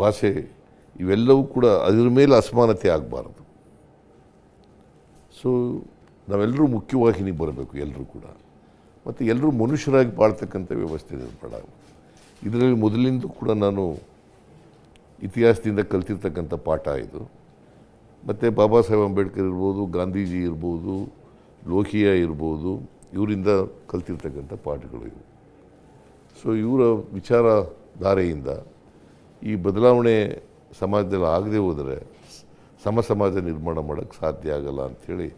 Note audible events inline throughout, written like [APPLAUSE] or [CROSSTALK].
ಭಾಷೆ ಇವೆಲ್ಲವೂ ಕೂಡ ಅದರ ಮೇಲೆ ಅಸಮಾನತೆ ಆಗಬಾರದು. ಸೊ ನಾವೆಲ್ಲರೂ ಮುಖ್ಯವಾಹಿನಿಗೆ ಬರಬೇಕು ಎಲ್ಲರೂ ಕೂಡ. ಮತ್ತು ಎಲ್ಲರೂ ಮನುಷ್ಯರಾಗಿ ಬಾಳ್ತಕ್ಕಂಥ ವ್ಯವಸ್ಥೆ ನಿರ್ಮಾಣ. ಇದರಲ್ಲಿ ಮೊದಲಿಂದ ಕೂಡ ನಾನು ಇತಿಹಾಸದಿಂದ ಕಲ್ತಿರ್ತಕ್ಕಂಥ ಪಾಠ ಇದು. ಮತ್ತು ಬಾಬಾ ಸಾಹೇಬ್ ಅಂಬೇಡ್ಕರ್ ಇರ್ಬೋದು, ಗಾಂಧೀಜಿ ಇರ್ಬೋದು, ಲೋಹಿಯಾ ಇರ್ಬೋದು, ಇವರಿಂದ ಕಲ್ತಿರ್ತಕ್ಕಂಥ ಪಾಠಗಳು ಇವು. ಸೊ ಇವರ ವಿಚಾರಧಾರೆಯಿಂದ ಈ ಬದಲಾವಣೆ ಸಮಾಜದಲ್ಲಿ ಆಗದೆ ಹೋದರೆ ಸಮ ಸಮಾಜ ನಿರ್ಮಾಣ ಮಾಡೋಕ್ಕೆ ಸಾಧ್ಯ ಆಗಲ್ಲ ಅಂಥೇಳಿ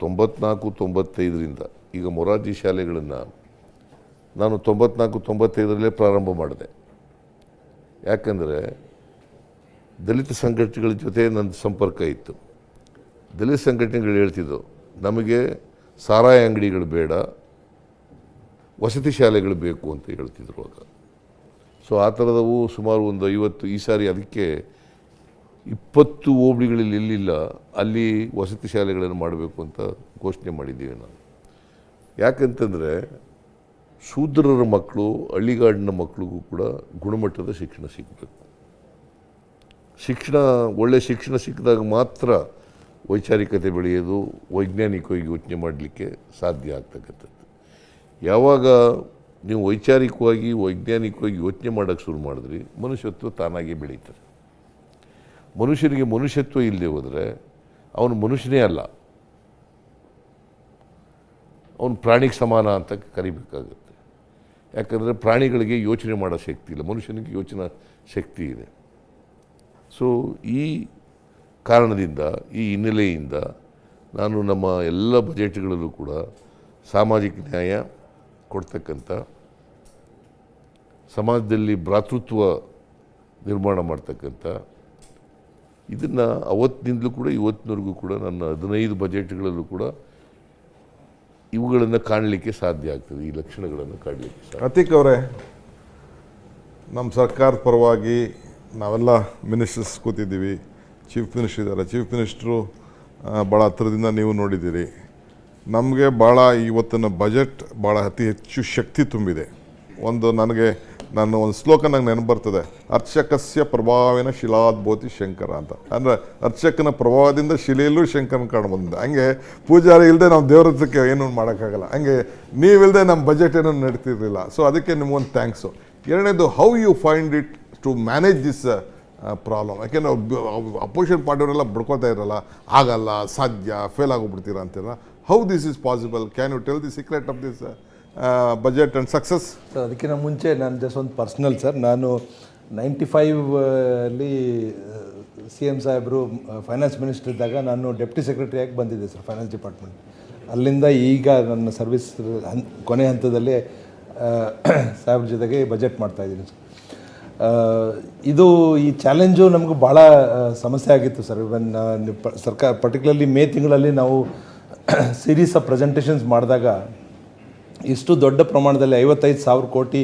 ತೊಂಬತ್ನಾಲ್ಕು ತೊಂಬತ್ತೈದರಿಂದ ಈಗ ಮೊರಾರ್ಜಿ ಶಾಲೆಗಳನ್ನು ನಾನು ತೊಂಬತ್ನಾಲ್ಕು ತೊಂಬತ್ತೈದರಲ್ಲೇ ಪ್ರಾರಂಭ ಮಾಡಿದೆ. ಯಾಕಂದರೆ ದಲಿತ ಸಂಘಟನೆಗಳ ಜೊತೆ ನನ್ನ ಸಂಪರ್ಕ ಇತ್ತು. ದಲಿತ ಸಂಘಟನೆಗಳು ಹೇಳ್ತಿದ್ದವು, ನಮಗೆ ಸಾರಾಯಿ ಅಂಗಡಿಗಳು ಬೇಡ, ವಸತಿ ಶಾಲೆಗಳು ಬೇಕು ಅಂತ ಹೇಳ್ತಿದ್ರು ಆಗ. ಸೊ ಆ ಥರದವು ಸುಮಾರು ಒಂದು ಐವತ್ತು ಈ ಸಾರಿ ಅದಕ್ಕೆ ಇಪ್ಪತ್ತು ಓಬಳಿಗಳಲ್ಲಿ ಎಲ್ಲಿಲ್ಲ ಅಲ್ಲಿ ವಸತಿ ಶಾಲೆಗಳನ್ನು ಮಾಡಬೇಕು ಅಂತ ಘೋಷಣೆ ಮಾಡಿದ್ದೀವಿ ನಾವು. ಯಾಕಂತಂದರೆ ಶೂದ್ರರ ಮಕ್ಕಳು, ಹಳ್ಳಿಗಾಡಿನ ಮಕ್ಕಳಿಗೂ ಕೂಡ ಗುಣಮಟ್ಟದ ಶಿಕ್ಷಣ ಸಿಗಬೇಕು. ಶಿಕ್ಷಣ ಒಳ್ಳೆಯ ಶಿಕ್ಷಣ ಸಿಕ್ಕಿದಾಗ ಮಾತ್ರ ವೈಚಾರಿಕತೆ ಬೆಳೆಯೋದು, ವೈಜ್ಞಾನಿಕವಾಗಿ ಯೋಚನೆ ಮಾಡಲಿಕ್ಕೆ ಸಾಧ್ಯ ಆಗ್ತಕ್ಕಂಥದ್ದು. ಯಾವಾಗ ನೀವು ವೈಚಾರಿಕವಾಗಿ, ವೈಜ್ಞಾನಿಕವಾಗಿ ಯೋಚನೆ ಮಾಡೋಕ್ಕೆ ಶುರು ಮಾಡಿದ್ರಿ, ಮನುಷ್ಯತ್ವ ತಾನಾಗಿ ಬೆಳೀತದೆ. ಮನುಷ್ಯನಿಗೆ ಮನುಷ್ಯತ್ವ ಇಲ್ಲದೆ ಹೋದರೆ ಅವನು ಮನುಷ್ಯನೇ ಅಲ್ಲ. ಅವನು ಪ್ರಾಣಿಗೆ ಸಮಾನ ಅಂತ ಕರಿಬೇಕಾಗುತ್ತೆ. ಯಾಕಂದರೆ ಪ್ರಾಣಿಗಳಿಗೆ ಯೋಚನೆ ಮಾಡೋ ಶಕ್ತಿ ಇಲ್ಲ, ಮನುಷ್ಯನಿಗೆ ಯೋಚನಾ ಶಕ್ತಿ ಇದೆ. ಸೊ ಈ ಕಾರಣದಿಂದ, ಈ ಹಿನ್ನೆಲೆಯಿಂದ ನಾನು ನಮ್ಮ ಎಲ್ಲ ಬಜೆಟ್ಗಳಲ್ಲೂ ಕೂಡ ಸಾಮಾಜಿಕ ನ್ಯಾಯ ಕೊಡ್ತಕ್ಕಂಥ ಸಮಾಜದಲ್ಲಿ ಭ್ರಾತೃತ್ವ ನಿರ್ಮಾಣ ಮಾಡ್ತಕ್ಕಂಥ, ಇದನ್ನು ಅವತ್ತಿನಿಂದಲೂ ಕೂಡ, ಇವತ್ತಿನವರೆಗೂ ಕೂಡ, ನನ್ನ ಹದಿನೈದು ಬಜೆಟ್ಗಳಲ್ಲೂ ಕೂಡ ಇವುಗಳನ್ನು ಕಾಣಲಿಕ್ಕೆ ಸಾಧ್ಯ ಆಗ್ತದೆ, ಈ ಲಕ್ಷಣಗಳನ್ನು ಕಾಣಲಿಕ್ಕೆ ಅತೀಕ್ ಅವರೇ, ನಮ್ಮ ಸರ್ಕಾರದ ಪರವಾಗಿ ನಾವೆಲ್ಲ ಮಿನಿಸ್ಟರ್ಸ್ ಕೂತಿದ್ದೀವಿ. ಚೀಫ್ ಮಿನಿಸ್ಟರ್ ಇದ್ದಾರೆ. ಚೀಫ್ ಮಿನಿಸ್ಟ್ರು ಭಾಳ ಹತ್ತಿರದಿಂದ ನೀವು ನೋಡಿದ್ದೀರಿ. ನಮಗೆ ಭಾಳ ಇವತ್ತಿನ ಬಜೆಟ್ ಭಾಳ ಅತಿ ಹೆಚ್ಚು ಶಕ್ತಿ ತುಂಬಿದೆ. ಒಂದು ನನಗೆ ನಾನು ಒಂದು ಶ್ಲೋಕ ನಂಗೆ ನೆನಪು ಬರ್ತದೆ. ಅರ್ಚಕಸ್ಯ ಪ್ರಭಾವಿನ ಶಿಲಾದ್ಭೂತಿ ಶಂಕರ ಅಂತ. ಅಂದರೆ ಅರ್ಚಕನ ಪ್ರಭಾವದಿಂದ ಶಿಲೆಯಲ್ಲೂ ಶಂಕರನ ಕಾಣ ಬಂದಿದೆ. ಹಂಗೆ ಪೂಜಾರಿ ಇಲ್ಲದೆ ನಾವು ದೇವ್ರದಕ್ಕೆ ಏನು ಏನೂ ಮಾಡೋಕ್ಕಾಗಲ್ಲ. ಹಂಗೆ ನೀವಿಲ್ಲದೆ ನಮ್ಮ ಬಜೆಟ್ ಏನೂ ನಡೀತಿರಲಿಲ್ಲ. ಸೊ ಅದಕ್ಕೆ ನಿಮಗೊಂದು ಥ್ಯಾಂಕ್ಸು ಎರಡನೇದು how you find it to manage this problem ಯಾಕೆಂದ್ರೆ ಅಪೋಸಿಷನ್ ಪಾರ್ಟಿಯವರೆಲ್ಲ ಬಡ್ಕೊತಾ ಇರಲ್ಲ. ಆಗಲ್ಲ, ಸಾಧ್ಯ ಫೇಲ್ ಆಗೋಗ್ಬಿಡ್ತೀರಾ ಅಂತೀರ how this is possible can you tell the secret of this budget and success sir ಅದಕ್ಕಿಂತ ಮುಂಚೆ ನಾನು ಜಸ್ಟ್ ಒಂದು ಪರ್ಸ್ನಲ್ ಸರ್ ನಾನು ನೈಂಟಿ ಫೈವ್ ಅಲ್ಲಿ ಸಿ ಎಂ ಸಾಹೇಬರು ಫೈನಾನ್ಸ್ ಮಿನಿಸ್ಟರ್ ಇದ್ದಾಗ ನಾನು ಡೆಪ್ಟಿ ಸೆಕ್ರೆಟರಿಯಾಗಿ ಬಂದಿದ್ದೆ ಸರ್ ಫೈನಾನ್ಸ್ ಡಿಪಾರ್ಟ್ಮೆಂಟ್ ಅಲ್ಲಿಂದ ಈಗ ನನ್ನ ಸರ್ವಿಸ್ ಹನ್, ಕೊನೆ ಹಂತದಲ್ಲಿ [CLEARS THROAT] ಸಾಹೇಬ್ರ ಜೊತೆಗೆ ಬಜೆಟ್ ಮಾಡ್ತಾ ಇದ್ದೀನಿ ಸರ್ ಇದು ಈ ಚಾಲೆಂಜು ನಮಗೆ ಭಾಳ ಸಮಸ್ಯೆ ಆಗಿತ್ತು ಸರ್ ಇವನ್ ಸರ್ಕಾರ ಪರ್ಟಿಕ್ಯುಲರ್ಲಿ ಮೇ ತಿಂಗಳಲ್ಲಿ ನಾವು ಸೀರೀಸ್ ಆಫ್ ಪ್ರೆಸೆಂಟೇಷನ್ಸ್ ಮಾಡಿದಾಗ ಇಷ್ಟು ದೊಡ್ಡ ಪ್ರಮಾಣದಲ್ಲಿ ಐವತ್ತೈದು ಸಾವಿರ ಕೋಟಿ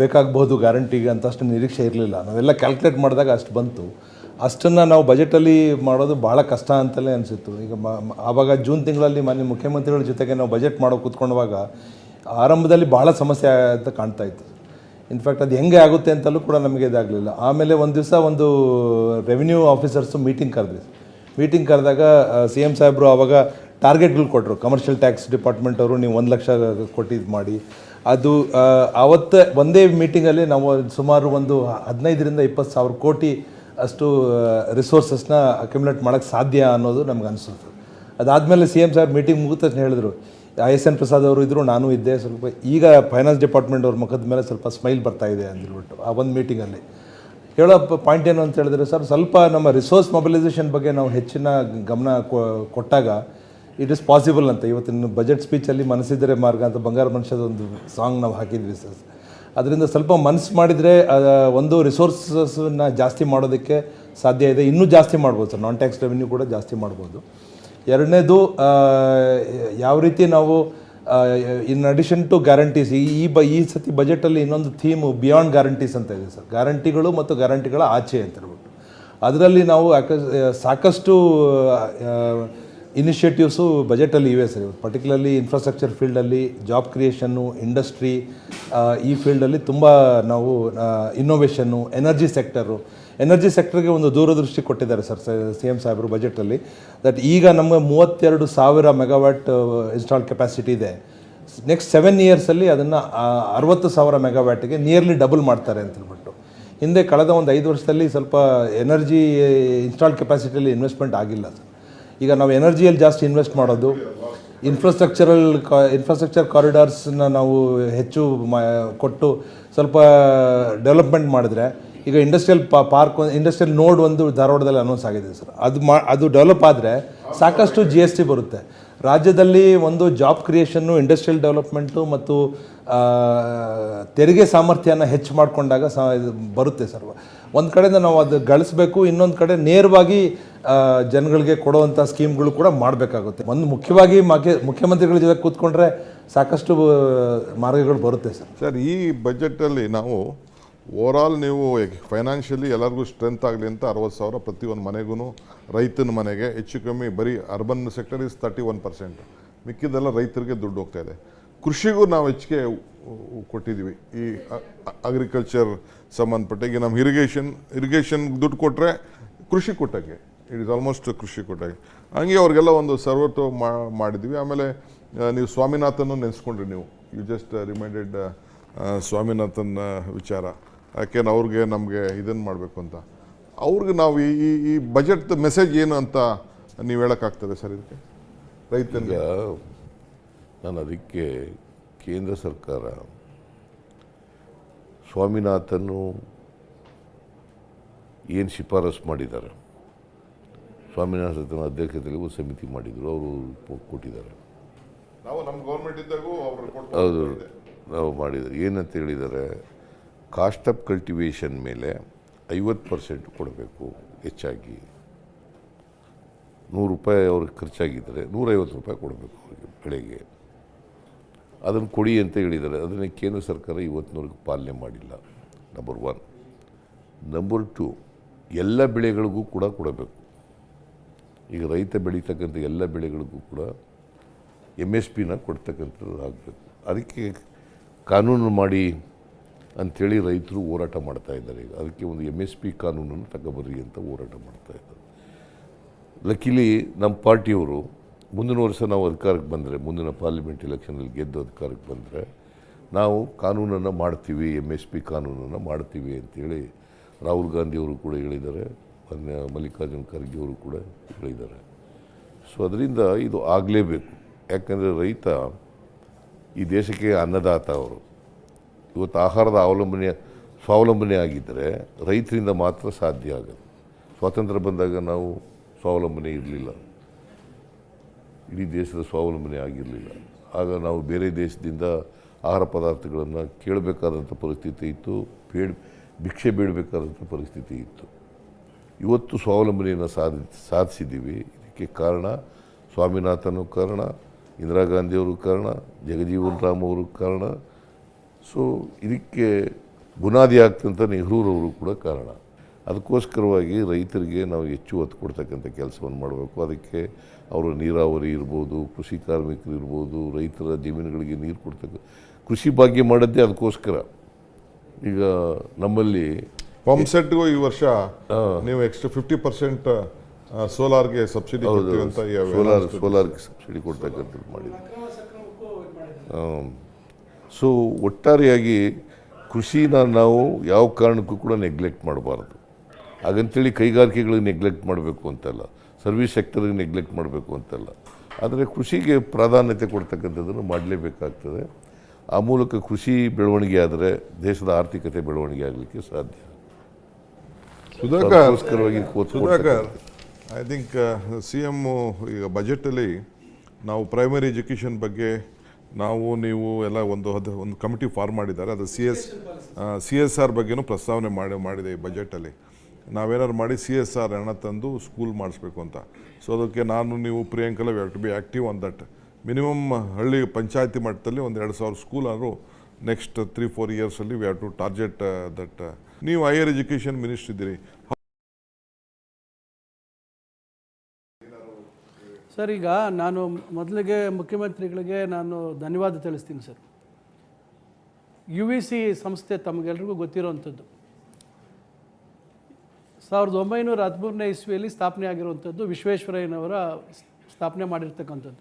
ಬೇಕಾಗಬಹುದು ಗ್ಯಾರಂಟಿಗೆ ಅಂತ ಅಷ್ಟು ನಿರೀಕ್ಷೆ ಇರಲಿಲ್ಲ. ನಾವೆಲ್ಲ ಕ್ಯಾಲ್ಕುಲೇಟ್ ಮಾಡಿದಾಗ ಅಷ್ಟು ಬಂತು. ಅಷ್ಟನ್ನು ನಾವು ಬಜೆಟಲ್ಲಿ ಮಾಡೋದು ಭಾಳ ಕಷ್ಟ ಅಂತಲೇ ಅನಿಸಿತ್ತು. ಈಗ ಆವಾಗ ಜೂನ್ ತಿಂಗಳಲ್ಲಿ ಮಾನ್ಯ ಮುಖ್ಯಮಂತ್ರಿಗಳ ಜೊತೆಗೆ ನಾವು ಬಜೆಟ್ ಮಾಡೋ ಕೂತ್ಕೊಂಡವಾಗ ಆರಂಭದಲ್ಲಿ ಭಾಳ ಸಮಸ್ಯೆ ಅಂತ ಕಾಣ್ತಾ ಇತ್ತು. ಇನ್ಫ್ಯಾಕ್ಟ್ ಅದು ಹೆಂಗೆ ಆಗುತ್ತೆ ಅಂತಲೂ ಕೂಡ ನಮಗೆ ಇದಾಗಲಿಲ್ಲ. ಆಮೇಲೆ ಒಂದು ದಿವಸ ಒಂದು ರೆವಿನ್ಯೂ ಆಫೀಸರ್ಸು ಮೀಟಿಂಗ್ ಕರೆದ್ವಿ. ಮೀಟಿಂಗ್ ಕರೆದಾಗ ಸಿ ಎಂ ಸಾಹೇಬರು ಆವಾಗ ಟಾರ್ಗೆಟ್ಗಳು ಕೊಟ್ಟರು ಕಮರ್ಷಿಯಲ್ ಟ್ಯಾಕ್ಸ್ ಡಿಪಾರ್ಟ್ಮೆಂಟ್ ಅವರು ನೀವು ಒಂದು ಲಕ್ಷ ಕೊಟ್ಟಿದ್ದು ಮಾಡಿ. ಅದು ಆವತ್ತು ಒಂದೇ ಮೀಟಿಂಗಲ್ಲಿ ನಾವು ಸುಮಾರು ಒಂದು ಹದಿನೈದರಿಂದ ಇಪ್ಪತ್ತು ಸಾವಿರ ಕೋಟಿ ಅಷ್ಟು ರಿಸೋರ್ಸಸ್ನ ಅಕ್ಯುಮುಲೇಟ್ ಮಾಡೋಕ್ಕೆ ಸಾಧ್ಯ ಅನ್ನೋದು ನಮ್ಗೆ ಅನಿಸುತ್ತೆ. ಅದಾದಮೇಲೆ ಸಿ ಎಂ ಸಾಹೇಬ್ ಮೀಟಿಂಗ್ ಮುಗಿದ ತಕ್ಷಣ ಹೇಳಿದ್ರು ಐ ಎಸ್ ಎನ್ ಪ್ರಸಾದ್ ಅವರು ಇದ್ದರು ನಾನು ಇದ್ದೆ. ಸ್ವಲ್ಪ ಈಗ ಫೈನಾನ್ಸ್ ಡಿಪಾರ್ಟ್ಮೆಂಟ್ ಅವ್ರ ಮುಖದ ಮೇಲೆ ಸ್ವಲ್ಪ ಸ್ಮೈಲ್ ಬರ್ತಾ ಇದೆ ಆ ಒಂದು ಮೀಟಿಂಗಲ್ಲಿ ಹೇಳೋ ಪಾಯಿಂಟ್ ಏನು ಅಂತ ಹೇಳಿದ್ರೆ, ಸರ್, ಸ್ವಲ್ಪ ನಮ್ಮ ರಿಸೋರ್ಸ್ ಮೊಬಿಲೈಸೇಷನ್ ಬಗ್ಗೆ ನಾವು ಹೆಚ್ಚಿನ ಗಮನ ಕೊಟ್ಟಾಗ ಇಟ್ ಇಸ್ ಪಾಸಿಬಲ್ ಅಂತ. ಇವತ್ತಿನ ಬಜೆಟ್ ಸ್ಪೀಚಲ್ಲಿ ಮನಸ್ಸಿದ್ದರೆ ಮಾರ್ಗ ಅಂತ ಬಂಗಾರ ಮನುಷ್ಯದ ಒಂದು ಸಾಂಗ್ ನಾವು ಹಾಕಿದ್ವಿ ಸರ್. ಅದರಿಂದ ಸ್ವಲ್ಪ ಮನಸ್ಸು ಮಾಡಿದರೆ ಒಂದು ರಿಸೋರ್ಸಸ್ನ ಜಾಸ್ತಿ ಮಾಡೋದಕ್ಕೆ ಸಾಧ್ಯ ಇದೆ. ಇನ್ನೂ ಜಾಸ್ತಿ ಮಾಡ್ಬೋದು ಸರ್. ನಾನ್ ಟ್ಯಾಕ್ಸ್ ರೆವೆನ್ಯೂ ಕೂಡ ಜಾಸ್ತಿ ಮಾಡ್ಬೋದು. ಎರಡನೇದು ಯಾವ ರೀತಿ ನಾವು ಇನ್ ಅಡಿಷನ್ ಟು ಗ್ಯಾರಂಟೀಸ್ ಈ ಬ, ಈ ಸತಿ ಬಜೆಟಲ್ಲಿ ಇನ್ನೊಂದು ಥೀಮು ಬಿಯಾಂಡ್ ಗ್ಯಾರಂಟೀಸ್ ಅಂತ ಇದೆ ಸರ್. ಗ್ಯಾರಂಟಿಗಳು ಮತ್ತು ಗ್ಯಾರಂಟಿಗಳ ಆಚೆ ಅಂತ ಹೇಳ್ಬಿಟ್ಟು. ಅದರಲ್ಲಿ ನಾವು ಸಾಕಷ್ಟು ಇನಿಷಿಯೇಟಿವ್ಸು ಬಜೆಟಲ್ಲಿ ಇವೆ ಸರ್. ಇವತ್ತು ಪರ್ಟಿಕ್ಯುಲರ್ಲಿ ಇನ್ಫ್ರಾಸ್ಟ್ರಕ್ಚರ್ ಫೀಲ್ಡಲ್ಲಿ ಜಾಬ್ ಕ್ರಿಯೇಷನ್ನು ಇಂಡಸ್ಟ್ರಿ ಈ ಫೀಲ್ಡಲ್ಲಿ ತುಂಬ ನಾವು ಇನ್ನೋವೇಷನ್ನು ಎನರ್ಜಿ ಸೆಕ್ಟರು ಎನರ್ಜಿ ಸೆಕ್ಟರ್ಗೆ ಒಂದು ದೂರದೃಷ್ಟಿ ಕೊಟ್ಟಿದ್ದಾರೆ ಸರ್, ಸಿ ಎಂ ಸಾಹೇಬರು ಬಜೆಟಲ್ಲಿ ದಟ್ ಈಗ ನಮಗೆ ಮೂವತ್ತೆರಡು ಸಾವಿರ ಮೆಗಾವ್ಯಾಟ್ ಇನ್ಸ್ಟಾಲ್ ಕೆಪಾಸಿಟಿ ಇದೆ. ನೆಕ್ಸ್ಟ್ ಸೆವೆನ್ ಇಯರ್ಸಲ್ಲಿ ಅದನ್ನು ಅರವತ್ತು ಸಾವಿರ ಮೆಗಾವ್ಯಾಟ್ಗೆ ನಿಯರ್ಲಿ ಡಬಲ್ ಮಾಡ್ತಾರೆ ಅಂತ ಹೇಳ್ಬಿಟ್ಟು. ಹಿಂದೆ ಕಳೆದ ಒಂದು ಐದು ವರ್ಷದಲ್ಲಿ ಸ್ವಲ್ಪ ಎನರ್ಜಿ ಇನ್ಸ್ಟಾಲ್ ಕೆಪಾಸಿಟಿಯಲ್ಲಿ ಇನ್ವೆಸ್ಟ್ಮೆಂಟ್ ಆಗಿಲ್ಲ ಸರ್. ಈಗ ನಾವು ಎನರ್ಜಿಯಲ್ಲಿ ಜಾಸ್ತಿ ಇನ್ವೆಸ್ಟ್ ಮಾಡೋದು ಇನ್ಫ್ರಾಸ್ಟ್ರಕ್ಚರಲ್ ಕಾ ಇನ್ಫ್ರಾಸ್ಟ್ರಕ್ಚರ್ ಕಾರಿಡಾರ್ಸ್ನ ನಾವು ಹೆಚ್ಚು ಕೊಟ್ಟು ಸ್ವಲ್ಪ ಡೆವಲಪ್ಮೆಂಟ್ ಮಾಡಿದ್ರೆ, ಈಗ ಇಂಡಸ್ಟ್ರಿಯಲ್ ಪಾರ್ಕ್ ಇಂಡಸ್ಟ್ರಿಯಲ್ ನೋಡ್ ಒಂದು ಧಾರವಾಡದಲ್ಲಿ ಅನೌನ್ಸ್ ಆಗಿದೆ ಸರ್. ಅದು ಮಾ, ಅದು ಡೆವಲಪ್ ಆದರೆ ಸಾಕಷ್ಟು ಜಿ ಎಸ್ ಟಿ ಬರುತ್ತೆ. ರಾಜ್ಯದಲ್ಲಿ ಒಂದು ಜಾಬ್ ಕ್ರಿಯೇಷನ್ನು ಇಂಡಸ್ಟ್ರಿಯಲ್ ಡೆವಲಪ್ಮೆಂಟು ಮತ್ತು ತೆರಿಗೆ ಸಾಮರ್ಥ್ಯನ ಹೆಚ್ಚು ಮಾಡಿಕೊಂಡಾಗ ಸ ಬರುತ್ತೆ ಸರ್. ಒಂದು ಕಡೆಯಿಂದ ನಾವು ಅದು ಗಳಿಸ್ಬೇಕು, ಇನ್ನೊಂದು ಕಡೆ ನೇರವಾಗಿ ಜನಗಳಿಗೆ ಕೊಡುವಂಥ ಸ್ಕೀಮ್ಗಳು ಕೂಡ ಮಾಡಬೇಕಾಗುತ್ತೆ. ಒಂದು ಮುಖ್ಯವಾಗಿ ಮುಖ್ಯ ಮುಖ್ಯಮಂತ್ರಿಗಳ ಜೊತೆ ಕೂತ್ಕೊಂಡ್ರೆ ಸಾಕಷ್ಟು ಮಾರ್ಗಗಳು ಬರುತ್ತೆ ಸರ್. ಸರ್, ಈ ಬಜೆಟಲ್ಲಿ ನಾವು ಓವರಾಲ್ ನೀವು ಫೈನಾನ್ಷಿಯಲಿ ಎಲ್ಲರಿಗೂ ಸ್ಟ್ರೆಂತ್ ಆಗಲಿ ಅಂತ ಅರವತ್ತು ಸಾವಿರ ಪ್ರತಿಯೊಂದು ಮನೆಗೂ ರೈತನ ಮನೆಗೆ ಹೆಚ್ಚು ಕಮ್ಮಿ ಬರೀ urban sector is thirty one percent ಮಿಕ್ಕಿದ್ದೆಲ್ಲ ರೈತರಿಗೆ ದುಡ್ಡು ಹೋಗ್ತಾ ಇದೆ. ಕೃಷಿಗೂ ನಾವು ಹೆಚ್ಚಿಗೆ ಕೊಟ್ಟಿದ್ದೀವಿ. ಈ ಅಗ್ರಿಕಲ್ಚರ್ ಸಂಬಂಧಪಟ್ಟ ಈಗ ನಮ್ಮ ಇರಿಗೇಷನ್ ಇರಿಗೇಷನ್ ದುಡ್ಡು ಕೊಟ್ಟರೆ ಕೃಷಿ ಕೊಟ್ಟಾಗೆ. ಇಟ್ ಇಸ್ ಆಲ್ಮೋಸ್ಟ್ ಕೃಷಿ ಕೊಟ್ಟಾಗೆ. ಹಂಗೆ ಅವ್ರಿಗೆಲ್ಲ ಒಂದು ಸರ್ವತ್ತು ಮಾಡಿದ್ವಿ. ಆಮೇಲೆ ನೀವು ಸ್ವಾಮಿನಾಥನ್ ನೆನೆಸ್ಕೊಂಡ್ರಿ ನೀವು. ಯು ಜಸ್ಟ್ ರಿಮೈಂಡೆಡ್ ಸ್ವಾಮಿನಾಥನ್ ವಿಚಾರ. ಯಾಕೆಂದ್ರೆ ಅವ್ರಿಗೆ ನಮಗೆ ಇದನ್ನು ಮಾಡಬೇಕು ಅಂತ. ಅವ್ರಿಗೆ ನಾವು ಈ, ಈ- ಈ ಬಜೆಟ್ ಮೆಸೇಜ್ ಏನು ಅಂತ ನೀವು ಹೇಳೋಕ್ಕಾಗ್ತದೆ ಸರ್ ಇದಕ್ಕೆ? ರೈತನಿಗೆ. ನಾನು ಅದಕ್ಕೆ ಕೇಂದ್ರ ಸರ್ಕಾರ ಸ್ವಾಮಿನಾಥನ್ನು ಏನು ಶಿಫಾರಸು ಮಾಡಿದ್ದಾರೆ? ಸ್ವಾಮಿನಾಥನ ಅಧ್ಯಕ್ಷತೆಯಲ್ಲಿ ಒಂದು ಸಮಿತಿ ಮಾಡಿದರು ಅವರು ಕೊಟ್ಟಿದ್ದಾರೆ. ನಾವು ನಮ್ಮ ಗೌರ್ಮೆಂಟ್ ಇದ್ದಾಗೂ ಅವ್ರು ಹೌದು. ನಾವು ಮಾಡಿದ್ದಾರೆ. ಏನಂತ ಹೇಳಿದ್ದಾರೆ? ಕಾಸ್ಟ್ ಆಫ್ ಕಲ್ಟಿವೇಷನ್ ಮೇಲೆ ಐವತ್ತು ಪರ್ಸೆಂಟ್ ಕೊಡಬೇಕು ಹೆಚ್ಚಾಗಿ. ನೂರು ರೂಪಾಯಿ ಅವ್ರಿಗೆ ಖರ್ಚಾಗಿದ್ದರೆ ನೂರೈವತ್ತು ರೂಪಾಯಿ ಕೊಡಬೇಕು ಅವರಿಗೆ ಬೆಳೆಗೆ. ಅದನ್ನು ಕೊಡಿ ಅಂತ ಹೇಳಿದ್ದಾರೆ. ಅದನ್ನು ಕೇಂದ್ರ ಸರ್ಕಾರ ಇವತ್ತಿನವರೆಗೂ ಪಾಲನೆ ಮಾಡಿಲ್ಲ. ನಂಬರ್ ಒನ್ ನಂಬರ್ ಟು ಎಲ್ಲ ಬೆಳೆಗಳಿಗೂ ಕೂಡ ಕೊಡಬೇಕು. ಈಗ ರೈತ ಬೆಳೀತಕ್ಕಂಥ ಎಲ್ಲ ಬೆಳೆಗಳಿಗೂ ಕೂಡ ಎಂ ಎಸ್ ಪಿನ ಕೊಡ್ತಕ್ಕಂಥದ್ದು ಆಗಬೇಕು. ಅದಕ್ಕೆ ಕಾನೂನು ಮಾಡಿ ಅಂಥೇಳಿ ರೈತರು ಹೋರಾಟ ಮಾಡ್ತಾ ಇದ್ದಾರೆ. ಈಗ ಅದಕ್ಕೆ ಒಂದು ಎಂ ಎಸ್ ಪಿ ಕಾನೂನನ್ನು ತಗೊಬರ್ರಿ ಅಂತ ಹೋರಾಟ ಮಾಡ್ತಾ ಇದ್ದಾರೆ. ಲಕ್ಕಿಲಿ ನಮ್ಮ ಪಾರ್ಟಿಯವರು ಮುಂದಿನ ವರ್ಷ ನಾವು ಅಧಿಕಾರಕ್ಕೆ ಬಂದರೆ, ಮುಂದಿನ ಪಾರ್ಲಿಮೆಂಟ್ ಎಲೆಕ್ಷನಲ್ಲಿ ಗೆದ್ದು ಅಧಿಕಾರಕ್ಕೆ ಬಂದರೆ, ನಾವು ಕಾನೂನನ್ನು ಮಾಡ್ತೀವಿ ಎಂ ಎಸ್ ಪಿ ಕಾನೂನನ್ನು ಮಾಡ್ತೀವಿ ಅಂತೇಳಿ ರಾಹುಲ್ ಗಾಂಧಿಯವರು ಕೂಡ ಹೇಳಿದ್ದಾರೆ, ಮಾನ್ಯ ಮಲ್ಲಿಕಾರ್ಜುನ ಖರ್ಗೆ ಅವರು ಕೂಡ ಹೇಳಿದ್ದಾರೆ. ಸೊ ಅದರಿಂದ ಇದು ಆಗಲೇಬೇಕು. ಯಾಕಂದರೆ ರೈತ ಈ ದೇಶಕ್ಕೆ ಅನ್ನದಾತ ಅವರು. ಇವತ್ತು ಆಹಾರದ ಅವಲಂಬನೆ, ಸ್ವಾವಲಂಬನೆ ಆಗಿದ್ದರೆ ರೈತರಿಂದ ಮಾತ್ರ ಸಾಧ್ಯ ಆಗುತ್ತೆ ಸ್ವಾತಂತ್ರ್ಯ ಬಂದಾಗ ನಾವು ಸ್ವಾವಲಂಬನೆ ಇರಲಿಲ್ಲ. ಇಡೀ ದೇಶದ ಸ್ವಾವಲಂಬನೆ ಆಗಿರಲಿಲ್ಲ. ಆಗ ನಾವು ಬೇರೆ ದೇಶದಿಂದ ಆಹಾರ ಪದಾರ್ಥಗಳನ್ನು ಕೇಳಬೇಕಾದಂಥ ಪರಿಸ್ಥಿತಿ ಇತ್ತು. ಬೇಡ, ಭಿಕ್ಷೆ ಬೇಡಬೇಕಾದಂಥ ಪರಿಸ್ಥಿತಿ ಇತ್ತು. ಇವತ್ತು ಸ್ವಾವಲಂಬನೆಯನ್ನು ಸಾಧಿ, ಸಾಧಿಸಿದ್ದೀವಿ. ಇದಕ್ಕೆ ಕಾರಣ ಸ್ವಾಮಿನಾಥನು ಕಾರಣ, ಇಂದಿರಾ ಗಾಂಧಿಯವರು ಕಾರಣ, ಜಗಜೀವನ್ ರಾಮ್ ಅವರು ಕಾರಣ. ಸೊ ಇದಕ್ಕೆ ಬುನಾದಿ ಆಗ್ತಂಥ ನೆಹರೂರವರು ಕೂಡ ಕಾರಣ. ಅದಕ್ಕೋಸ್ಕರವಾಗಿ ರೈತರಿಗೆ ನಾವು ಹೆಚ್ಚು ಒತ್ತು ಕೊಡ್ತಕ್ಕಂಥ ಕೆಲಸವನ್ನು ಮಾಡಬೇಕು. ಅದಕ್ಕೆ ಅವರು ನೀರಾವರಿ ಇರ್ಬೋದು ಕೃಷಿ ಕಾರ್ಮಿಕರು ಇರ್ಬೋದು ರೈತರ ಜಮೀನುಗಳಿಗೆ ನೀರು ಕೊಡ್ತಕ್ಕ ಕೃಷಿ ಭಾಗ್ಯ ಮಾಡೋದೇ ಅದಕ್ಕೋಸ್ಕರ. ಈಗ ನಮ್ಮಲ್ಲಿ ಪಂಪ್ ಸೆಟ್ಗೂ ಈ ವರ್ಷ ನೀವು ಎಕ್ಸ್ಟ್ರಾ ಫಿಫ್ಟಿ ಪರ್ಸೆಂಟ್ ಸೋಲಾರ್ಗೆ ಸಬ್ಸಿಡಿ ಕೊಡ್ತೀವಿ ಅಂತ ಯಾವ- ಸೋಲಾರ್ ಸೋಲಾರ್ಗೆ ಸಬ್ಸಿಡಿ ಕೊಡ್ತಕ್ಕಂಥದ್ದು ಮಾಡಿದೆ ಸೊ ಒಟ್ಟಾರೆಯಾಗಿ ಕೃಷಿನ ನಾವು ಯಾವ ಕಾರಣಕ್ಕೂ ಕೂಡ ನೆಗ್ಲೆಕ್ಟ್ ಮಾಡಬಾರ್ದು. ಹಾಗಂತೇಳಿ ಕೈಗಾರಿಕೆಗಳಿಗೆ ನೆಗ್ಲೆಕ್ಟ್ ಮಾಡಬೇಕು ಅಂತಲ್ಲ ಸರ್ವಿಸ್ ಸೆಕ್ಟರ್ಗೆ ನೆಗ್ಲೆಕ್ಟ್ ಮಾಡಬೇಕು ಅಂತಲ್ಲ. ಆದರೆ ಕೃಷಿಗೆ ಪ್ರಾಧಾನ್ಯತೆ ಕೊಡ್ತಕ್ಕಂಥದ್ದನ್ನು ಮಾಡಲೇಬೇಕಾಗ್ತದೆ. ಆ ಮೂಲಕ ಕೃಷಿ ಬೆಳವಣಿಗೆ ಆದರೆ ದೇಶದ ಆರ್ಥಿಕತೆ ಬೆಳವಣಿಗೆ ಆಗಲಿಕ್ಕೆ ಸಾಧ್ಯ. ಸುಧಾಕರ್ ಅದಕ್ಕೋಸ್ಕರವಾಗಿ Sudhakar I think C M ಈಗ ಬಜೆಟಲ್ಲಿ ನಾವು ಪ್ರೈಮರಿ ಎಜುಕೇಷನ್ ಬಗ್ಗೆ ನಾವು ನೀವು ಎಲ್ಲ ಒಂದು ಅದು ಒಂದು ಕಮಿಟಿ ಫಾರ್ಮ್ ಮಾಡಿದ್ದಾರೆ. ಅದು C S C S R ಬಗ್ಗೆನೂ ಪ್ರಸ್ತಾವನೆ ಮಾಡಿ ಮಾಡಿದೆ ಈ ಬಜೆಟಲ್ಲಿ ನಾವೇನಾದ್ರು ಮಾಡಿ ಸಿ ಎಸ್ ಆರ್ ಹಣ ತಂದು ಸ್ಕೂಲ್ ಮಾಡಿಸ್ಬೇಕು ಅಂತ. ಸೊ ಅದಕ್ಕೆ ನಾನು, ನೀವು ಪ್ರಿಯಾಂಕಲ್ಲ we have to be active on that. Minimum ಹಳ್ಳಿ ಪಂಚಾಯತಿ ಮಟ್ಟದಲ್ಲಿ ಒಂದು ಎರಡು ಸಾವಿರ ಸ್ಕೂಲ್ ಆದರೂ next three four ಇಯರ್ಸಲ್ಲಿ we have to target that ನೀವು ಹೈಯರ್ ಎಜುಕೇಷನ್ ಮಿನಿಸ್ಟ್ರ್ ಇದ್ದೀರಿ. ಸರ್, ಈಗ ನಾನು ಮೊದಲಿಗೆ ಮುಖ್ಯಮಂತ್ರಿಗಳಿಗೆ ನಾನು ಧನ್ಯವಾದ ತಿಳಿಸ್ತೀನಿ ಸರ್. ಯು ವಿ ಸಿ ಸಂಸ್ಥೆ ತಮಗೆಲ್ರಿಗೂ ಗೊತ್ತಿರೋವಂಥದ್ದು ಸಾವಿರದ ಒಂಬೈನೂರ ಹದಿಮೂರನೇ ಇಸ್ವಿಯಲ್ಲಿ ಸ್ಥಾಪನೆ ಆಗಿರುವಂಥದ್ದು ವಿಶ್ವೇಶ್ವರಯ್ಯನವರ ಸ್ಥಾಪನೆ ಮಾಡಿರ್ತಕ್ಕಂಥದ್ದು.